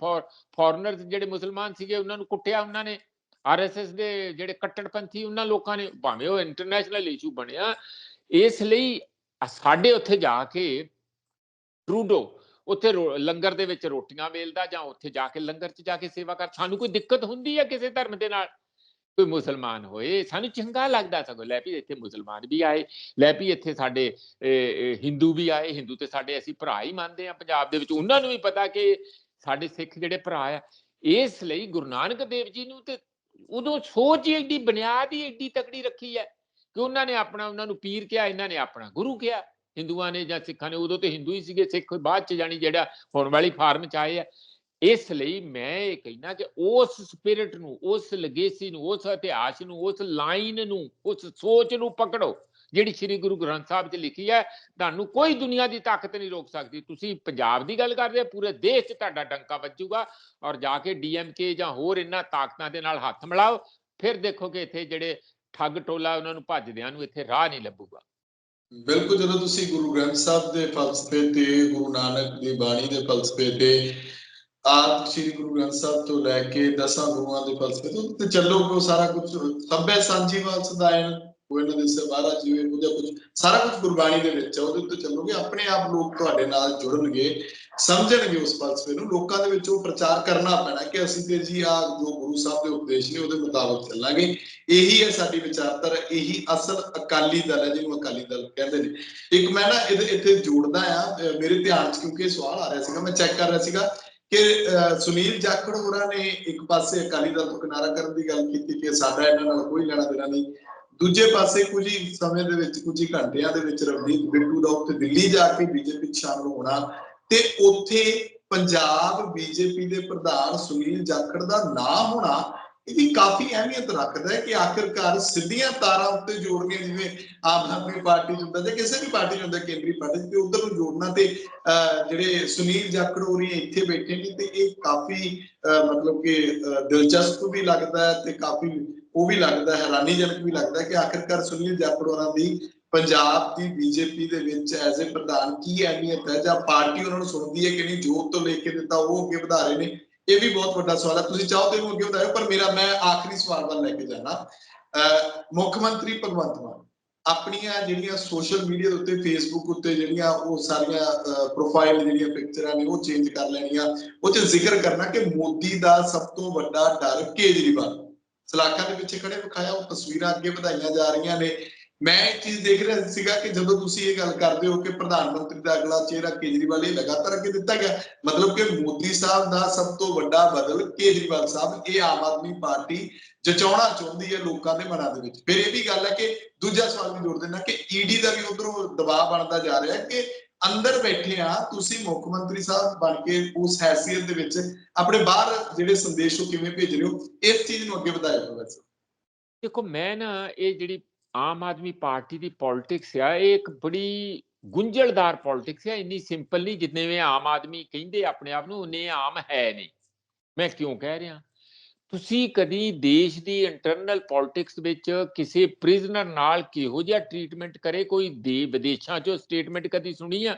ਫੋਰਨਰਸ ਜਿਹੜੇ ਮੁਸਲਮਾਨ ਸੀਗੇ, ਉਹਨਾਂ ਨੂੰ ਕੁੱਟਿਆ ਉਹਨਾਂ ਨੇ। ਆਰਐਸਐਸ ਦੇ ਜਿਹੜੇ ਕੱਟੜਪੰਥੀ ਉਹਨਾਂ ਲੋਕਾਂ ਨੇ, ਭਾਵੇਂ ਉਹ ਇੰਟਰਨੈਸ਼ਨਲ ਇਸ਼ੂ ਬਣਿਆ, ਇਸ ਲਈ ਸਾਡੇ ਉੱਥੇ ਜਾ ਕੇ ਟਰੂਡੋ ਉੱਥੇ ਰੋ- ਲੰਗਰ ਦੇ ਵਿੱਚ ਰੋਟੀਆਂ ਵੇਲਦਾ ਜਾਂ ਉੱਥੇ ਜਾ ਕੇ ਲੰਗਰ 'ਚ ਜਾ ਕੇ ਸੇਵਾ ਕਰ, ਸਾਨੂੰ ਕੋਈ ਦਿੱਕਤ ਹੁੰਦੀ ਹੈ ਕਿਸੇ ਧਰਮ ਦੇ ਨਾਲ? ਕੋਈ ਮੁਸਲਮਾਨ ਹੋਏ, ਸਾਨੂੰ ਚੰਗਾ ਲੱਗਦਾ ਸਗੋਂ, ਲੈ ਵੀ ਇੱਥੇ ਮੁਸਲਮਾਨ ਵੀ ਆਏ, ਲੈ ਵੀ ਇੱਥੇ ਸਾਡੇ ਹਿੰਦੂ ਵੀ ਆਏ, ਹਿੰਦੂ ਤੇ ਸਾਡੇ ਅਸੀਂ ਭਰਾ ਹੀ ਮੰਨਦੇ ਆ ਪੰਜਾਬ ਦੇ ਵਿੱਚ, ਉਹਨਾਂ ਨੂੰ ਵੀ ਪਤਾ ਕਿ ਸਾਡੇ ਸਿੱਖ ਜਿਹੜੇ ਭਰਾ ਆ, ਇਸ ਲਈ ਗੁਰੂ ਨਾਨਕ ਦੇਵ ਜੀ ਨੂੰ ਤੇ ਉਦੋਂ ਸੋਚ ਹੀ ਐਡੀ, ਬੁਨਿਆਦ ਹੀ ਏਡੀ ਤਕੜੀ ਰੱਖੀ ਹੈ ਕਿ ਉਹਨਾਂ ਨੇ ਆਪਣਾ, ਉਹਨਾਂ ਨੂੰ ਪੀਰ ਕਿਹਾ, ਇਹਨਾਂ ਨੇ ਆਪਣਾ ਗੁਰੂ ਕਿਹਾ, ਹਿੰਦੂਆਂ ਨੇ ਜਾਂ ਸਿੱਖਾਂ ਨੇ, ਉਦੋਂ ਤੇ ਹਿੰਦੂ ਹੀ ਸੀਗੇ, ਸਿੱਖ ਬਾਅਦ ਚ ਜਾਣੀ ਜਿਹੜਾ ਹੁਣ ਵਾਲੀ ਫਾਰਮ ਚ ਆਏ ਆ ਇਸ ਲਈ ਮੈਂ ਇਹ ਕਹਿਣਾ ਕਿ ਉਸ ਸਪਿਰਿਟ ਨੂੰ, ਉਸ ਲੈਗੇਸੀ ਨੂੰ, ਉਸ ਇਤਿਹਾਸ ਨੂੰ, ਉਸ ਲਾਈਨ ਨੂੰ, ਉਸ ਸੋਚ ਨੂੰ ਪਕੜੋ, ਜਿਹੜੀ ਸ੍ਰੀ ਗੁਰੂ ਗ੍ਰੰਥ ਸਾਹਿਬ 'ਚ ਲਿਖੀ ਹੈ, ਤੁਹਾਨੂੰ ਕੋਈ ਦੁਨੀਆ ਦੀ ਤਾਕਤ ਨਹੀਂ ਰੋਕ ਸਕਦੀ। ਤੁਸੀਂ ਪੰਜਾਬ ਦੀ ਗੱਲ ਕਰਦੇ ਪੂਰੇ ਦੇਸ਼ 'ਚ ਤੁਹਾਡਾ ਡੰਕਾ ਵੱਜੂਗਾ ਔਰ ਜਾ ਕੇ ਡੀਐਮਕੇ ਜਾਂ ਹੋਰ ਇਹਨਾਂ ਤਾਕਤਾਂ ਦੇ ਨਾਲ ਹੱਥ ਮਿਲਾਓ, ਫਿਰ ਦੇਖੋ ਕਿ ਇੱਥੇ ਜਿਹੜੇ ਠੱਗ ਟੋਲਾ ਉਹਨਾਂ ਨੂੰ ਭੱਜਦਿਆਂ ਨੂੰ ਇੱਥੇ ਰਾਹ ਨਹੀਂ ਲੱਭੂਗਾ। ਬਿਲਕੁਲ, ਜਦੋਂ ਤੁਸੀਂ ਗੁਰੂ ਗ੍ਰੰਥ ਸਾਹਿਬ ਦੇ ਫਲਸਫੇ ਤੇ ਗੁਰੂ ਨਾਨਕ ਦੀ ਬਾਣੀ ਦੇ ਫਲਸਫੇ ਤੇ ਆਪ ਸ੍ਰੀ ਗੁਰੂ ਗ੍ਰੰਥ ਸਾਹਿਬ ਤੋਂ ਲੈ ਕੇ ਦਸਾਂ ਗੁਰੂਆਂ ਦੇ ਫਲਸਫੇ ਤੋਂ ਤੇ ਚੱਲੋਗੇ ਉਹ ਸਾਰਾ ਕੁਝ ਸਭੇ ਸਾਂਝੀਵਾਲ ਸਦਾਇਣ ਉਹ ਇਹਨਾਂ ਦੇ ਸਵਾਰਾ ਜਿਵੇਂ ਉਹਦਾ ਕੁਝ ਸਾਰਾ ਕੁਝ ਗੁਰਬਾਣੀ ਦੇ ਵਿੱਚ ਹੈ ਉਹਦੇ ਉੱਤੇ ਚੱਲੋਗੇ, ਆਪਣੇ ਆਪ ਲੋਕ ਤੁਹਾਡੇ ਨਾਲ ਜੁੜਨਗੇ, ਸਮਝਣਗੇ ਉਸ ਫਲਸਫੇ ਨੂੰ, ਲੋਕਾਂ ਦੇ ਵਿੱਚ ਉਹ ਪ੍ਰਚਾਰ ਕਰਨਾ ਪੈਣਾ ਕਿ ਅਸੀਂ ਤੇ ਜੀ ਆ ਜੋ ਗੁਰੂ ਸਾਹਿਬ ਦੇ ਉਪਦੇਸ਼ ਨੇ, ਉਹਦੇ ਮੁਤਾਬਕ ਚੱਲਾਂਗੇ। ਇਹੀ ਹੈ ਸਾਡੀ ਵਿਚਾਰਧਾਰਾ, ਇਹੀ ਅਸਲ ਅਕਾਲੀ ਦਲ ਹੈ, ਜਿਹਨੂੰ ਅਕਾਲੀ ਦਲ ਕਹਿੰਦੇ ਨੇ। ਇੱਕ ਮੈਂ ਨਾ ਇਹਦੇ ਇੱਥੇ ਜੋੜਦਾ ਆ ਮੇਰੇ ਧਿਆਨ 'ਚ ਕਿਉਂਕਿ ਇਹ ਸਵਾਲ ਆ ਰਿਹਾ ਸੀਗਾ, ਮੈਂ ਚੈੱਕ ਕਰ ਰਿਹਾ ਸੀਗਾ। ਕਿ ਸੁਨੀਲ ਜਾਖੜ ਹੋਰਾਂ ਨੇ ਇੱਕ ਪਾਸੇ ਅਕਾਲੀ ਦਲ ਤੋਂ ਕਿਨਾਰਾ ਕਰਨ ਦੀ ਗੱਲ ਕੀਤੀ ਕਿ ਸਾਡਾ ਇਹਨਾਂ ਨਾਲ ਕੋਈ ਲੈਣਾ ਦੇਣਾ ਨਹੀਂ। ਦੂਜੇ ਪਾਸੇ ਕੁਝ ਹੀ ਸਮੇਂ ਦੇ ਵਿੱਚ, ਕੁਝ ਹੀ ਘੰਟਿਆਂ ਦੇ ਵਿੱਚ ਰਵਨੀਤ ਬਿੱਟੂ ਦਾ ਉੱਥੇ ਦਿੱਲੀ ਜਾ ਕੇ ਬੀਜੇਪੀ 'ਚ ਸ਼ਾਮਲ ਹੋਣਾ ਤੇ ਉੱਥੇ ਪੰਜਾਬ ਬੀਜੇਪੀ ਦੇ ਪ੍ਰਧਾਨ ਸੁਨੀਲ ਜਾਖੜ ਦਾ ਨਾਂ ਹੋਣਾ ਇਹਦੀ ਕਾਫੀ ਅਹਿਮੀਅਤ ਰੱਖਦਾ ਹੈ ਕਿ ਆਖਿਰਕਾਰ ਸਿੱਧੀਆਂ ਤਾਰਾਂ ਉੱਤੇ ਜੋੜਨੀਆਂ, ਜਿਵੇਂ ਆਮ ਆਦਮੀ ਪਾਰਟੀ 'ਚ ਹੁੰਦਾ ਜਾਂ ਕਿਸੇ ਵੀ ਪਾਰਟੀ 'ਚ ਹੁੰਦਾ, ਕੇਂਦਰੀ ਪਾਰਟੀ ਤੇ ਉਧਰ ਨੂੰ ਜੋੜਨਾ ਤੇ ਜਿਹੜੇ ਸੁਨੀਲ ਜਾਖੜ ਹੋਰੀ ਇੱਥੇ ਬੈਠੇ ਨੇ, ਤੇ ਇਹ ਕਾਫੀ ਮਤਲਬ ਕਿ ਦਿਲਚਸਪ ਵੀ ਲੱਗਦਾ ਹੈ ਤੇ ਕਾਫੀ ਉਹ ਵੀ ਲੱਗਦਾ ਹੈਰਾਨੀਜਨਕ ਵੀ ਲੱਗਦਾ ਕਿ ਆਖਿਰਕਾਰ ਸੁਨੀਲ ਜਾਖੜ ਹੋਰਾਂ ਦੀ ਪੰਜਾਬ ਦੀ ਬੀਜੇਪੀ ਦੇ ਵਿੱਚ ਐਜ਼ ਅ ਪ੍ਰਧਾਨ ਕੀ ਅਹਿਮੀਅਤ ਹੈ? ਜਾਂ ਪਾਰਟੀ ਉਹਨਾਂ ਨੂੰ ਸੁਣਦੀ ਹੈ ਕਿ ਨਹੀਂ? ਜੋਤ ਤੋਂ ਲੈ ਕੇ ਦਿੱਤਾ, ਉਹ ਅੱਗੇ ਵਧਾ ਰਹੇ ਨੇ। ਇਹ ਵੀ ਬਹੁਤ ਵੱਡਾ ਸਵਾਲ ਹੈ। ਤੁਸੀਂ ਚਾਹੋ ਤੇ ਇਹਨੂੰ ਅੱਗੇ ਵਧਾਇਓ, ਪਰ ਮੇਰਾ, ਮੈਂ ਆਖਰੀ ਸਵਾਲ ਵੱਲ ਲੈ ਕੇ ਜਾਣਾ। ਅਹ ਮੁੱਖ ਮੰਤਰੀ ਭਗਵੰਤ ਮਾਨ, ਆਪਣੀਆਂ ਜਿਹੜੀਆਂ ਸੋਸ਼ਲ ਮੀਡੀਆ ਦੇ ਉੱਤੇ ਫੇਸਬੁੱਕ ਉੱਤੇ ਜਿਹੜੀਆਂ ਉਹ ਸਾਰੀਆਂ ਪ੍ਰੋਫਾਈਲ ਜਿਹੜੀਆਂ ਪਿਕਚਰਾਂ ਨੇ, ਉਹ ਚੇਂਜ ਕਰ ਲੈਣੀਆਂ। ਉਹ ਚ ਜ਼ਿਕਰ ਕਰਨਾ ਕਿ ਮੋਦੀ ਦਾ ਸਭ ਤੋਂ ਵੱਡਾ ਡਰ ਕੇਜਰੀਵਾਲ। ਸਲਾਖਾਂ ਦੇ ਪਿੱਛੇ ਖੜੇ ਵਿਖਾਇਆ, ਉਹ ਤਸਵੀਰਾਂ ਅੱਗੇ ਵਧਾਈਆਂ ਜਾ ਰਹੀਆਂ ਨੇ। ਮੈਂ ਇਹ ਚੀਜ਼ ਦੇਖ ਰਿਹਾ ਸੀਗਾ ਕਿ ਜਦੋਂ ਤੁਸੀਂ ਇਹ ਗੱਲ ਕਰਦੇ ਹੋ ਕਿ ਪ੍ਰਧਾਨ ਮੰਤਰੀ ਦਾ ਅਗਲਾ ਚਿਹਰਾ ਕੇਜਰੀਵਾਲ ਇਹ ਲਗਾਤਾਰ ਅੱਗੇ ਦਿੱਤਾ ਗਿਆ, ਮਤਲਬ ਕਿ ਮੋਦੀ ਸਾਹਿਬ ਦਾ ਸਭ ਤੋਂ ਵੱਡਾ ਬਦਲ ਕੇਜਰੀਵਾਲ ਸਾਹਿਬ, ਇਹ ਆਮ ਆਦਮੀ ਪਾਰਟੀ ਜਚਾਉਣਾ ਚਾਹੁੰਦੀ ਹੈ ਲੋਕਾਂ ਦੇ ਮਨਾਂ ਦੇ ਵਿੱਚ। ਫਿਰ ਇਹ ਵੀ ਗੱਲ ਹੈ ਕਿ ਦੂਜਾ ਸਵਾਲ ਵੀ ਜੋੜ ਦੇਣਾ ਕਿ ਈਡੀ ਦਾ ਵੀ ਉਧਰੋਂ ਦਬਾਅ ਬਣਦਾ ਜਾ ਰਿਹਾ ਹੈ ਕਿ ਅੰਦਰ ਬੈਠੇ ਆ ਤੁਸੀਂ ਮੁੱਖ ਮੰਤਰੀ ਸਾਹਿਬ ਬਣ ਕੇ ਉਸ ਹੈਸੀਅਤ ਦੇ ਵਿੱਚ ਆਪਣੇ ਬਾਹਰ ਜਿਹੜੇ ਸੰਦੇਸ਼ ਉਹ ਕਿਵੇਂ ਭੇਜ ਰਹੇ ਹੋ, ਇਸ ਚੀਜ਼ ਨੂੰ ਅੱਗੇ ਵਧਾਇਆ ਵੈਸੇ ਦੇਖੋ, ਮੈਂ ਨਾ ਇਹ ਜਿਹੜੀ ਆਮ ਆਦਮੀ ਪਾਰਟੀ ਦੀ ਪੋਲਿਟਿਕਸ ਆ, ਇਹ ਇੱਕ ਬੜੀ ਗੁੰਝਲਦਾਰ ਪੋਲਿਟਿਕਸ ਆ, ਇੰਨੀ ਸਿੰਪਲ ਨਹੀਂ ਜਿੰਨੇ ਵੀ ਆਮ ਆਦਮੀ ਕਹਿੰਦੇ ਆਪਣੇ ਆਪ ਨੂੰ ਉਹਨੇ ਆਮ ਹੈ ਨਹੀਂ। ਮੈਂ ਕਿਉਂ ਕਹਿ ਰਿਹਾ? ਤੁਸੀਂ ਕਦੀ ਦੇਸ਼ ਦੀ ਇੰਟਰਨਲ ਪੋਲਿਟਿਕਸ ਵਿੱਚ ਕਿਸੇ ਪ੍ਰਿਜ਼ਨਰ ਨਾਲ ਕਿਹੋ ਜਿਹਾ ਟ੍ਰੀਟਮੈਂਟ ਕਰੇ? ਕੋਈ ਦੇ ਵਿਦੇਸ਼ਾਂ 'ਚੋਂ ਸਟੇਟਮੈਂਟ ਕਦੀ ਸੁਣੀ ਆ?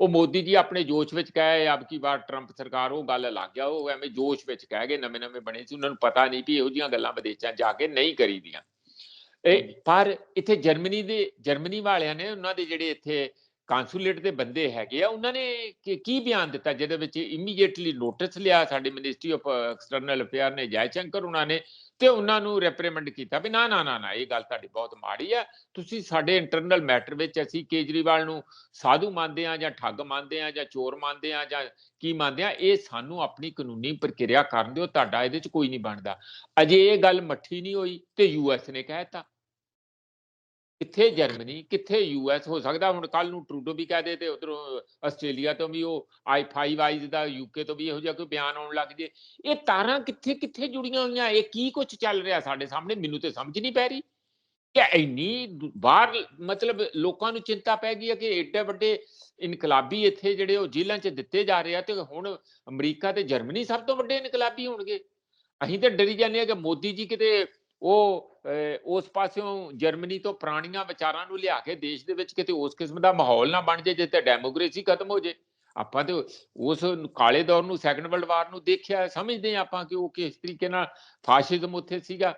ਉਹ ਮੋਦੀ ਜੀ ਆਪਣੇ ਜੋਸ਼ ਵਿੱਚ ਕਹੇ ਅਬ ਕੀ ਵਾਰ ਟਰੰਪ ਸਰਕਾਰ ਉਹ ਗੱਲ ਲੱਗ ਗਿਆ ਉਹ ਐਵੇਂ ਜੋਸ਼ ਵਿੱਚ ਕਹਿ ਗਏ ਨਵੇਂ ਨਵੇਂ ਬਣੇ ਸੀ, ਉਹਨਾਂ ਨੂੰ ਪਤਾ ਨਹੀਂ ਵੀ ਇਹੋ ਜਿਹੀਆਂ ਗੱਲਾਂ ਵਿਦੇਸ਼ਾਂ 'ਚ ਜਾ ਕੇ ਨਹੀਂ ਕਰੀਦੀਆਂ। ਇਹ ਪਰ ਇੱਥੇ ਜਰਮਨੀ ਦੇ ਜਰਮਨੀ ਵਾਲਿਆਂ ਨੇ ਉਹਨਾਂ ਦੇ ਜਿਹੜੇ ਇੱਥੇ ਕਾਂਸੂਲੇਟ ਦੇ ਬੰਦੇ ਹੈਗੇ ਆ, ਉਹਨਾਂ ਨੇ ਕੀ ਬਿਆਨ ਦਿੱਤਾ? ਜਿਹਦੇ ਵਿੱਚ ਇਮੀਡੀਏਟਲੀ ਨੋਟਿਸ ਲਿਆ ਸਾਡੀ ਮਿਨਿਸਟਰੀ ਆਫ ਐਕਸਟਰਨਲ ਅਫੇਅਰ ਨੇ ਜੈਸ਼ੰਕਰ ਉਹਨਾਂ ਨੇ, ਤੇ ਉਹਨਾਂ ਨੂੰ ਰੈਪਰੀਮੈਂਡ ਕੀਤਾ ਵੀ ਨਾ ਨਾ ਨਾ ਨਾ, ਇਹ ਗੱਲ ਤੁਹਾਡੀ ਬਹੁਤ ਮਾੜੀ ਆ। ਤੁਸੀਂ ਸਾਡੇ ਇੰਟਰਨਲ ਮੈਟਰ ਵਿੱਚ ਅਸੀਂ ਕੇਜਰੀਵਾਲ ਨੂੰ ਸਾਧੂ ਮੰਨਦੇ ਆ ਜਾਂ ਠੱਗ ਮੰਨਦੇ ਆ ਜਾਂ ਚੋਰ ਮੰਨਦੇ ਆ ਜਾਂ ਕੀ ਮੰਨਦੇ ਆ, ਇਹ ਸਾਨੂੰ ਆਪਣੀ ਕਾਨੂੰਨੀ ਪ੍ਰਕਿਰਿਆ ਕਰਨ ਦਿਓ, ਤੁਹਾਡਾ ਇਹਦੇ 'ਚ ਕੋਈ ਨਹੀਂ ਬਣਦਾ। ਅਜੇ ਇਹ ਗੱਲ ਮੱਠੀ ਨਹੀਂ ਹੋਈ ਤੇ ਯੂਐਸ ਨੇ ਕਹਿਤਾ ਕਿੱਥੇ ਜਰਮਨੀ, ਕਿੱਥੇ ਯੂਐਸ ਹੋ ਸਕਦਾ? ਹੁਣ ਕੱਲ ਨੂੰ ਟਰੂਡੋ ਵੀ ਕਹਿ ਦੇ ਤੇ ਉਧਰੋਂ ਆਸਟ੍ਰੇਲੀਆ ਤੋਂ ਵੀ ਉਹ ਆਈ 5 ਆਈਜ਼ ਦਾ ਯੂਕੇ ਤੋਂ ਵੀ ਇਹੋ ਜਿਹਾ ਕੋਈ ਬਿਆਨ ਆਉਣ ਲੱਗ ਜੇ। ਇਹ ਤਾਰਾਂ ਕਿੱਥੇ ਕਿੱਥੇ ਜੁੜੀਆਂ ਹੋਈਆਂ? ਇਹ ਕੀ ਕੁਝ ਚੱਲ ਰਿਹਾ ਸਾਡੇ ਸਾਹਮਣੇ? ਮੈਨੂੰ ਤੇ ਸਮਝ ਨਹੀਂ ਪੈ ਰਹੀ। ਕਿ ਇੰਨੀ ਬਾਹਰ ਮਤਲਬ ਲੋਕਾਂ ਨੂੰ ਚਿੰਤਾ ਪੈ ਗਈ ਹੈ ਕਿ ਏਡੇ ਵੱਡੇ ਇਨਕਲਾਬੀ ਇੱਥੇ ਜਿਹੜੇ ਉਹ ਜੇਲ੍ਹਾਂ 'ਚ ਦਿੱਤੇ ਜਾ ਰਹੇ ਆ ਤੇ ਹੁਣ ਅਮਰੀਕਾ ਤੇ ਜਰਮਨੀ ਸਭ ਤੋਂ ਵੱਡੇ ਇਨਕਲਾਬੀ ਹੋਣਗੇ। ਅਸੀਂ ਤਾਂ ਡਰੀ ਜਾਂਦੇ ਆ ਕਿ ਮੋਦੀ ਜੀ ਕਿਤੇ ਉਹ ਅਹ, ਉਸ ਪਾਸਿਓਂ ਜਰਮਨੀ ਤੋਂ ਪੁਰਾਣੀਆਂ ਵਿਚਾਰਾਂ ਨੂੰ ਲਿਆ ਕੇ ਦੇਸ਼ ਦੇ ਵਿੱਚ ਕਿਤੇ ਉਸ ਕਿਸਮ ਦਾ ਮਾਹੌਲ ਨਾ ਬਣ ਜੇ ਜਿੱਥੇ ਡੈਮੋਕ੍ਰੇਸੀ ਖਤਮ ਹੋ ਜੇ। ਆਪਾਂ ਤੇ ਉਸ ਕਾਲੇ ਦੌਰ ਨੂੰ ਸੈਕੰਡ ਵਰਲਡ ਵਾਰ ਨੂੰ ਦੇਖਿਆ ਸਮਝਦੇ ਹਾਂ ਆਪਾਂ ਕਿ ਉਹ ਕਿਸ ਤਰੀਕੇ ਨਾਲ ਫਾਸ਼ਿਜ਼ਮ ਉੱਥੇ ਸੀਗਾ।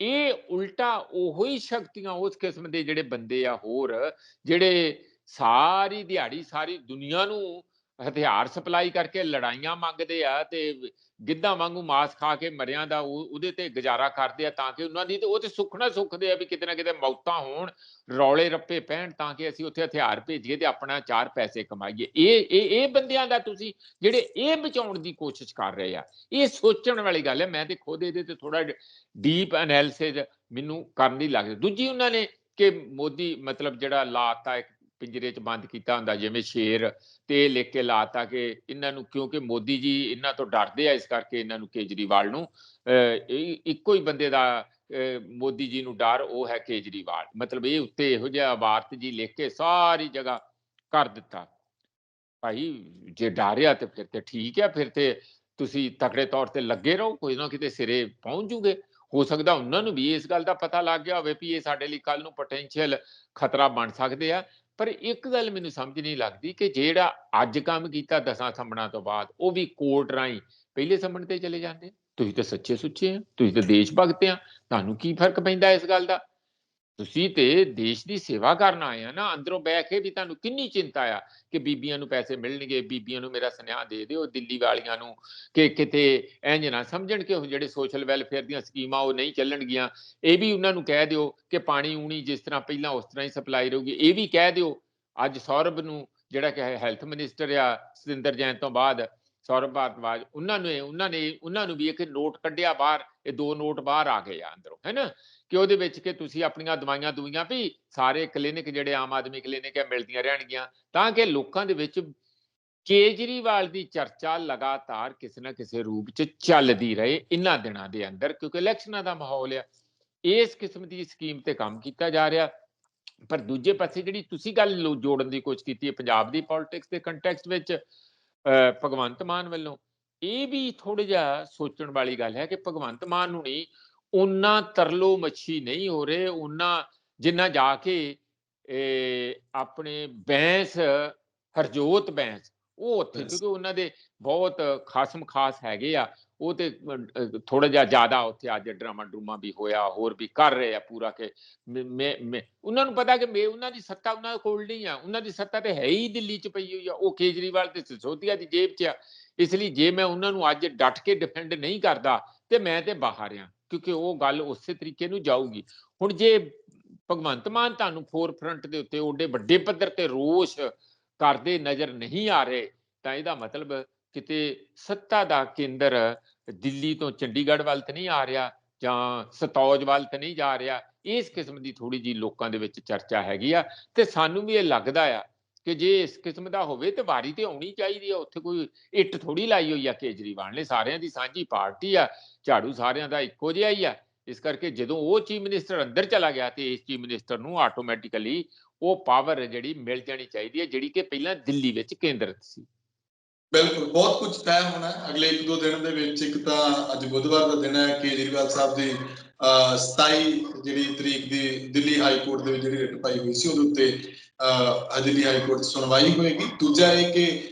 ਇਹ ਉਲਟਾ ਉਹੋ ਹੀ ਸ਼ਕਤੀਆਂ ਉਸ ਕਿਸਮ ਦੇ ਜਿਹੜੇ ਬੰਦੇ ਆ ਹੋਰ ਜਿਹੜੇ ਸਾਰੀ ਦਿਹਾੜੀ ਸਾਰੀ ਦੁਨੀਆ ਨੂੰ ਹਥਿਆਰ ਸਪਲਾਈ ਕਰਕੇ ਲੜਾਈਆਂ ਮੰਗਦੇ ਆ ਤੇ ਗਿੱਧਾ ਵਾਂਗੂ ਮਾਸ ਖਾ ਕੇ ਮਰਿਆਂ ਦਾ ਉਹਦੇ ਤੇ ਗੁਜ਼ਾਰਾ ਕਰਦੇ ਆ ਤਾਂ ਕਿ ਉਹਨਾਂ ਦੀ ਤੇ ਉਹ ਤੇ ਸੁੱਖਣਾ ਸੁੱਖਦੇ ਆ ਵੀ ਕਿਤੇ ਨਾ ਕਿਤੇ ਮੌਤਾਂ ਹੋਣ, ਰੌਲੇ ਰੱਪੇ ਪੈਣ ਤਾਂ ਕਿ ਅਸੀਂ ਉੱਥੇ ਹਥਿਆਰ ਭੇਜੀਏ ਤੇ ਆਪਣਾ ਚਾਰ ਪੈਸੇ ਕਮਾਈਏ। ਇਹ ਇਹ ਇਹ ਬੰਦਿਆਂ ਦਾ ਤੁਸੀਂ ਜਿਹੜੇ ਇਹ ਬਚਾਉਣ ਦੀ ਕੋਸ਼ਿਸ਼ ਕਰ ਰਹੇ ਆ, ਇਹ ਸੋਚਣ ਵਾਲੀ ਗੱਲ ਹੈ। ਮੈਂ ਤੇ ਖੁਦ ਇਹਦੇ ਤੇ ਥੋੜਾ ਡੀਪ ਐਨਾਲਿਸਿਸ ਮੈਨੂੰ ਕਰਨ ਦੀ ਲੱਗਦੀ ਦੂਜੀ ਉਹਨਾਂ ਨੇ ਕਿ ਮੋਦੀ ਮਤਲਬ ਜਿਹੜਾ ਲਾਤਾ ਇੱਕ ਪਿੰਜਰੇ 'ਚ ਬੰਦ ਕੀਤਾ ਹੁੰਦਾ, ਜਿਵੇਂ ਸ਼ੇਰ ਤੇ ਲਿਖ ਕੇ ਲਾਤਾ ਕਿ ਇਹਨਾਂ ਨੂੰ ਕਿਉਂਕਿ ਮੋਦੀ ਜੀ ਇਹਨਾਂ ਤੋਂ ਡਰਦੇ ਆ ਇਸ ਕਰਕੇ ਇਹਨਾਂ ਨੂੰ ਕੇਜਰੀਵਾਲ ਨੂੰ ਇੱਕੋ ਹੀ ਬੰਦੇ ਦਾ ਮੋਦੀ ਜੀ ਨੂੰ ਡਰ ਉਹ ਹੈ ਕੇਜਰੀਵਾਲ। ਮਤਲਬ ਇਹ ਉੱਤੇ ਇਹੋ ਜਿਹਾ ਇਬਾਰਤ ਜੀ ਲਿਖ ਕੇ ਸਾਰੀ ਜਗ੍ਹਾ ਕਰ ਦਿੱਤਾ। ਭਾਈ ਜੇ ਡਰਿਆ ਤੇ ਫਿਰ ਤੇ ਠੀਕ ਹੈ ਫਿਰ ਤੇ ਤੁਸੀਂ ਤਕੜੇ ਤੌਰ ਤੇ ਲੱਗੇ ਰਹੋ, ਕੋਈ ਨਾ ਕਿਤੇ ਸਿਰੇ ਪਹੁੰਚ ਜੂਗੇ। ਹੋ ਸਕਦਾ ਉਹਨਾਂ ਨੂੰ ਵੀ ਇਸ ਗੱਲ ਦਾ ਪਤਾ ਲੱਗ ਗਿਆ ਹੋਵੇ ਵੀ ਇਹ ਸਾਡੇ ਲਈ ਕੱਲ ਨੂੰ ਪੋਟੈਂਸ਼ੀਅਲ ਖਤਰਾ ਬਣ ਸਕਦੇ ਆ। ਪਰ ਇੱਕ ਗੱਲ ਮੈਨੂੰ ਸਮਝ ਨਹੀਂ ਲੱਗਦੀ ਕਿ ਜਿਹੜਾ ਅੱਜ ਕੰਮ ਕੀਤਾ ਦਸਾਂ ਸੰਮਣਾ ਤੋਂ ਬਾਅਦ, ਉਹ ਵੀ ਕੋਰਟ ਰਾਹੀਂ ਪਹਿਲੇ ਸੰਮਣ ਤੇ ਚਲੇ ਜਾਂਦੇ ਤੁਸੀਂ ਤਾਂ ਸੱਚੇ ਸੁੱਚੇ ਆ, ਤੁਸੀਂ ਤਾਂ ਦੇਸ਼ ਭਗਤ ਆ। ਤੁਹਾਨੂੰ ਕੀ ਫ਼ਰਕ ਪੈਂਦਾ ਇਸ ਗੱਲ ਦਾ? ਤੁਸੀਂ ਤੇ ਦੇਸ਼ ਦੀ ਸੇਵਾ ਕਰਨ ਆਏ ਆ ਨਾ, ਅੰਦਰੋਂ ਬਹਿ ਕੇ ਵੀ ਤੁਹਾਨੂੰ ਕਿੰਨੀ ਚਿੰਤਾ ਆ ਕਿ ਬੀਬੀਆਂ ਨੂੰ ਪੈਸੇ ਮਿਲਣਗੇ, ਬੀਬੀਆਂ ਨੂੰ ਮੇਰਾ ਸੁਨੇਹਾ ਦੇ ਦਿਓ ਦਿੱਲੀ ਵਾਲੀਆਂ ਨੂੰ ਕਿ ਕਿਤੇ ਇੰਜ ਨਾ ਸਮਝਣ ਕਿ ਉਹ ਜਿਹੜੇ ਸੋਸ਼ਲ ਵੈਲਫੇਅਰ ਦੀਆਂ ਸਕੀਮਾਂ ਉਹ ਨਹੀਂ ਚੱਲਣਗੀਆਂ। ਇਹ ਵੀ ਉਹਨਾਂ ਨੂੰ ਕਹਿ ਦਿਓ ਕਿ ਪਾਣੀ ਊਣੀ ਜਿਸ ਤਰ੍ਹਾਂ ਪਹਿਲਾਂ ਉਸ ਤਰ੍ਹਾਂ ਹੀ ਸਪਲਾਈ ਰਹੂਗੀ, ਇਹ ਵੀ ਕਹਿ ਦਿਓ। ਅੱਜ ਸੌਰਭ ਨੂੰ ਜਿਹੜਾ ਕਿ ਹੈਲਥ ਮਿਨਿਸਟਰ ਆ, ਸਤਿੰਦਰ ਜੈਨ ਤੋਂ ਬਾਅਦ ਸੌਰਭ ਭਾਰਤਵਾਜ ਉਹਨਾਂ ਨੇ ਉਹਨਾਂ ਨੇ, ਉਹਨਾਂ ਨੂੰ ਵੀ ਇੱਕ ਨੋਟ ਕੱਢਿਆ ਬਾਹਰ, ਇਹ ਦੋ ਨੋਟ ਬਾਹਰ ਆ ਗਏ ਆ ਅੰਦਰੋਂ ਹੈਨਾ ਕਿ ਉਹਦੇ ਵਿੱਚ ਕਿ ਤੁਸੀਂ ਆਪਣੀਆਂ ਦਵਾਈਆਂ ਦੂਈਆਂ ਵੀ ਸਾਰੇ ਕਲੀਨਿਕ ਜਿਹੜੇ ਆਮ ਆਦਮੀ ਕਲੀਨਿਕ ਹੈ ਮਿਲਦੀਆਂ ਰਹਿਣਗੀਆਂ। ਤਾਂ ਕਿ ਲੋਕਾਂ ਦੇ ਵਿੱਚ ਕੇਜਰੀਵਾਲ ਦੀ ਚਰਚਾ ਲਗਾਤਾਰ ਕਿਸੇ ਨਾ ਕਿਸੇ ਰੂਪ 'ਚ ਚੱਲਦੀ ਰਹੇ ਇਨ੍ਹਾਂ ਦਿਨਾਂ ਦੇ ਅੰਦਰ ਕਿਉਂਕਿ ਇਲੈਕਸ਼ਨਾਂ ਦਾ ਮਾਹੌਲ ਆ। ਇਸ ਕਿਸਮ ਦੀ ਸਕੀਮ ਤੇ ਕੰਮ ਕੀਤਾ ਜਾ ਰਿਹਾ। ਪਰ ਦੂਜੇ ਪਾਸੇ ਜਿਹੜੀ ਤੁਸੀਂ ਗੱਲ ਲੋ- ਜੋੜਨ ਦੀ ਕੋਸ਼ਿਸ਼ ਕੀਤੀ ਹੈ ਪੰਜਾਬ ਦੀ ਪੋਲਿਟਿਕਸ ਦੇ ਕੰਟੈਕਸਟ ਵਿੱਚ ਅਹ, ਭਗਵੰਤ ਮਾਨ ਵੱਲੋਂ ਇਹ ਵੀ ਥੋੜਾ ਜਿਹਾ ਸੋਚਣ ਵਾਲੀ ਗੱਲ ਹੈ ਕਿ ਭਗਵੰਤ ਮਾਨ ਨੂੰ ਨਹੀਂ ਉਹਨਾਂ ਤਰਲੋ ਮੱਛੀ ਨਹੀਂ ਹੋ ਰਹੇ ਉਹਨਾਂ ਜਿੰਨਾ ਜਾ ਕੇ ਆਪਣੇ ਬੈਂਸ ਹਰਜੋਤ ਬੈਂਸ ਉਹ ਉੱਥੇ। ਕਿਉਂਕਿ ਉਹਨਾਂ ਦੇ ਬਹੁਤ ਖਾਸਮ ਖਾਸ ਹੈਗੇ ਆ ਉਹ ਤੇ ਥੋੜਾ ਜਿਹਾ ਜ਼ਿਆਦਾ ਉੱਥੇ ਅੱਜ ਡਰਾਮਾ ਡਰੂਮਾ ਵੀ ਹੋਇਆ ਹੋਰ ਵੀ ਕਰ ਰਹੇ ਆ ਪੂਰਾ ਕਿ ਮੈਂ- ਮੈਂ ਮੈਂ- ਉਹਨਾਂ ਨੂੰ ਪਤਾ ਕਿ ਮੈਂ ਉਹਨਾਂ ਦੀ ਸੱਤਾ ਉਹਨਾਂ ਕੋਲ ਨਹੀਂ ਆ ਉਹਨਾਂ ਦੀ ਸੱਤਾ ਤੇ ਹੈ ਹੀ ਦਿੱਲੀ 'ਚ ਪਈ ਹੋਈ ਆ ਉਹ ਕੇਜਰੀਵਾਲ ਤੇ ਸਿਸੋਦੀਆ ਦੀ ਜੇਬ 'ਚ ਆ ਇਸ ਲਈ ਜੇ ਮੈਂ ਉਹਨਾਂ ਨੂੰ ਅੱਜ ਡਟ ਕੇ ਡਿਫੈਂਡ ਨਹੀਂ ਕਰਦਾ ਤੇ ਮੈਂ ਤੇ ਬਾਹਰ ਆ ਕਿਉਂਕਿ ਉਹ ਗੱਲ ਉਸੇ ਤਰੀਕੇ ਨੂੰ ਜਾਊਗੀ। ਹੁਣ ਜੇ ਭਗਵੰਤ ਮਾਨ ਤੁਹਾਨੂੰ ਫੋਰ ਫਰੰਟ ਦੇ ਉੱਤੇ ਓਡੇ ਵੱਡੇ ਪੱਧਰ ਤੇ ਰੋਸ਼ ਕਰਦੇ ਨਜ਼ਰ ਨਹੀਂ ਆ ਰਹੇ, ਤਾਂ ਇਹਦਾ ਮਤਲਬ ਕਿਤੇ ਸੱਤਾ ਦਾ ਕੇਂਦਰ ਦਿੱਲੀ ਤੋਂ ਚੰਡੀਗੜ੍ਹ ਵੱਲ ਤੇ ਨਹੀਂ ਆ ਰਿਹਾ ਜਾਂ ਸਤੌਜ ਵੱਲ ਤੇ ਨਹੀਂ ਜਾ ਰਿਹਾ, ਇਸ ਕਿਸਮ ਦੀ ਥੋੜੀ ਜੀ ਲੋਕਾਂ ਦੇ ਵਿੱਚ ਚਰਚਾ ਹੈਗੀ ਆ ਤੇ ਸਾਨੂੰ ਵੀ ਇਹ ਲੱਗਦਾ ਆ ਕਿ ਜੇ ਇਸ ਕਿਸਮ ਦਾ ਹੋਵੇ ਤੇ ਵਾਰੀ ਤੇ ਆਉਣੀ ਚਾਹੀਦੀ ਆ ਉੱਥੇ ਕੋਈ ਇੱਟ ਥੋੜੀ ਲਾਈ ਹੋਈ ਆ ਕੇਜਰੀਵਾਲ ਨੇ ਸਾਰਿਆਂ ਦੀ ਸਾਂਝੀ ਪਾਰਟੀ ਆ ਝਾੜੂ ਸਾਰਿਆਂ ਦਾ ਇੱਕੋ ਜਿਹਾ ਹੀ ਆ। ਇਸ ਕਰਕੇ ਜਦੋਂ ਉਹ ਚੀਫ ਮਿਨਿਸਟਰ ਅੰਦਰ ਚਲਾ ਗਿਆ ਤੇ ਇਸ ਚੀਫ ਮਿਨਿਸਟਰ ਨੂੰ ਆਟੋਮੈਟਿਕਲੀ ਉਹ ਪਾਵਰ ਜਿਹੜੀ ਮਿਲ ਜਾਣੀ ਚਾਹੀਦੀ ਹੈ ਜਿਹੜੀ ਕਿ ਪਹਿਲਾਂ ਦਿੱਲੀ ਵਿੱਚ ਕੇਂਦਰਿਤ ਸੀ। ਬਿਲਕੁਲ ਬਹੁਤ ਕੁਝ ਤੈਅ ਹੋਣਾ ਅਗਲੇ ਇੱਕ ਦੋ ਦਿਨ ਦੇ ਵਿੱਚ ਇੱਕ ਤਾਂ ਅੱਜ ਬੁੱਧਵਾਰ ਦਾ ਦਿਨ ਹੈ ਕੇਜਰੀਵਾਲ ਸਾਹਿਬ ਦੀ ਅਹ, 27 ਜਿਹੜੀ ਤਰੀਕ ਦੀ ਦਿੱਲੀ ਹਾਈ ਕੋਰਟ ਦੇ ਵਿੱਚ ਜਿਹੜੀ ਰਿਟ ਪਾਈ ਹੋਈ ਸੀ ਉਹਦੇ ਉੱਤੇ ਅਹ, ਹਾਈ ਕੋਰਟ ਸੁਣਵਾਈ ਹੋਏਗੀ। ਦੂਜਾ ਇਹ ਕਿ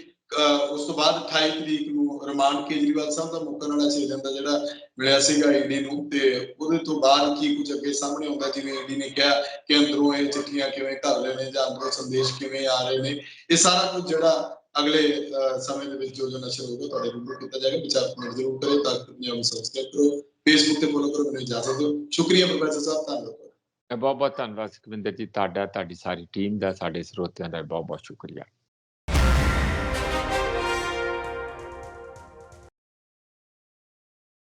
ਉਸ ਤੋਂ ਬਾਅਦ 28 ਤਰੀਕ ਨੂੰ ਰਿਮਾਂਡ ਕੇਜਰੀਵਾਲ ਸਾਹਿਬ ਦਾ ਮੁੱਕਣ ਵਾਲਾ ਛੇ ਦਾ ਜਿਹੜਾ ਮਿਲਿਆ ਸੀਗਾ ਈਡੀ ਨੂੰ ਤੇ ਉਹਦੇ ਤੋਂ ਬਾਅਦ ਕੀ ਕੁਝ ਅੱਗੇ ਸਾਹਮਣੇ ਆਉਂਦਾ ਜਿਵੇਂ ਈਡੀ ਨੇ ਕਿਹਾ ਕਿ ਅੰਦਰੋਂ ਇਹ ਚਿੱਠੀਆਂ ਕਿਵੇਂ ਘਰ ਰਹੇ ਨੇ ਜਾਂ ਅੰਦਰੋਂ ਸੰਦੇਸ਼ ਕਿਵੇਂ ਆ ਰਹੇ ਨੇ ਇਹ ਸਾਰਾ ਕੁਝ ਜਿਹੜਾ ਅਗਲੇ ਸਮੇਂ ਦੇ ਵਿੱਚ ਜੋ ਜੋ ਨਸ਼ਰ ਹੋਊਗਾ ਤੁਹਾਡੇ ਨੂੰ ਕੀਤਾ ਜਾਏਗਾ। ਵਿਚਾਰ ਕਮੈਂਟ ਜ਼ਰੂਰ ਕਰੇ ਤਾਂ ਪੰਜਾਬ ਨੂੰ ਸਬਸਕ੍ਰਾਈਬ ਕਰੋ। ਫੇਸਬੁੱਕ ਤੇ ਫੋਲੋ ਕਰੋ ਮੈਨੂੰ ਇਜਾਜ਼ਤ ਦਿਓ। ਸ਼ੁਕਰੀਆ ਪ੍ਰੋਫੈਸਰ ਸਾਹਿਬ ਧੰਨਵਾਦ। ਬਹੁਤ ਬਹੁਤ ਧੰਨਵਾਦ ਸੁਖਵਿੰਦਰ ਜੀ, ਤੁਹਾਡਾ, ਤੁਹਾਡੀ ਸਾਰੀ ਟੀਮ ਦਾ, ਸਾਡੇ ਸਰੋਤਿਆਂ ਦਾ ਬਹੁਤ ਬਹੁਤ ਸ਼ੁਕਰੀਆ।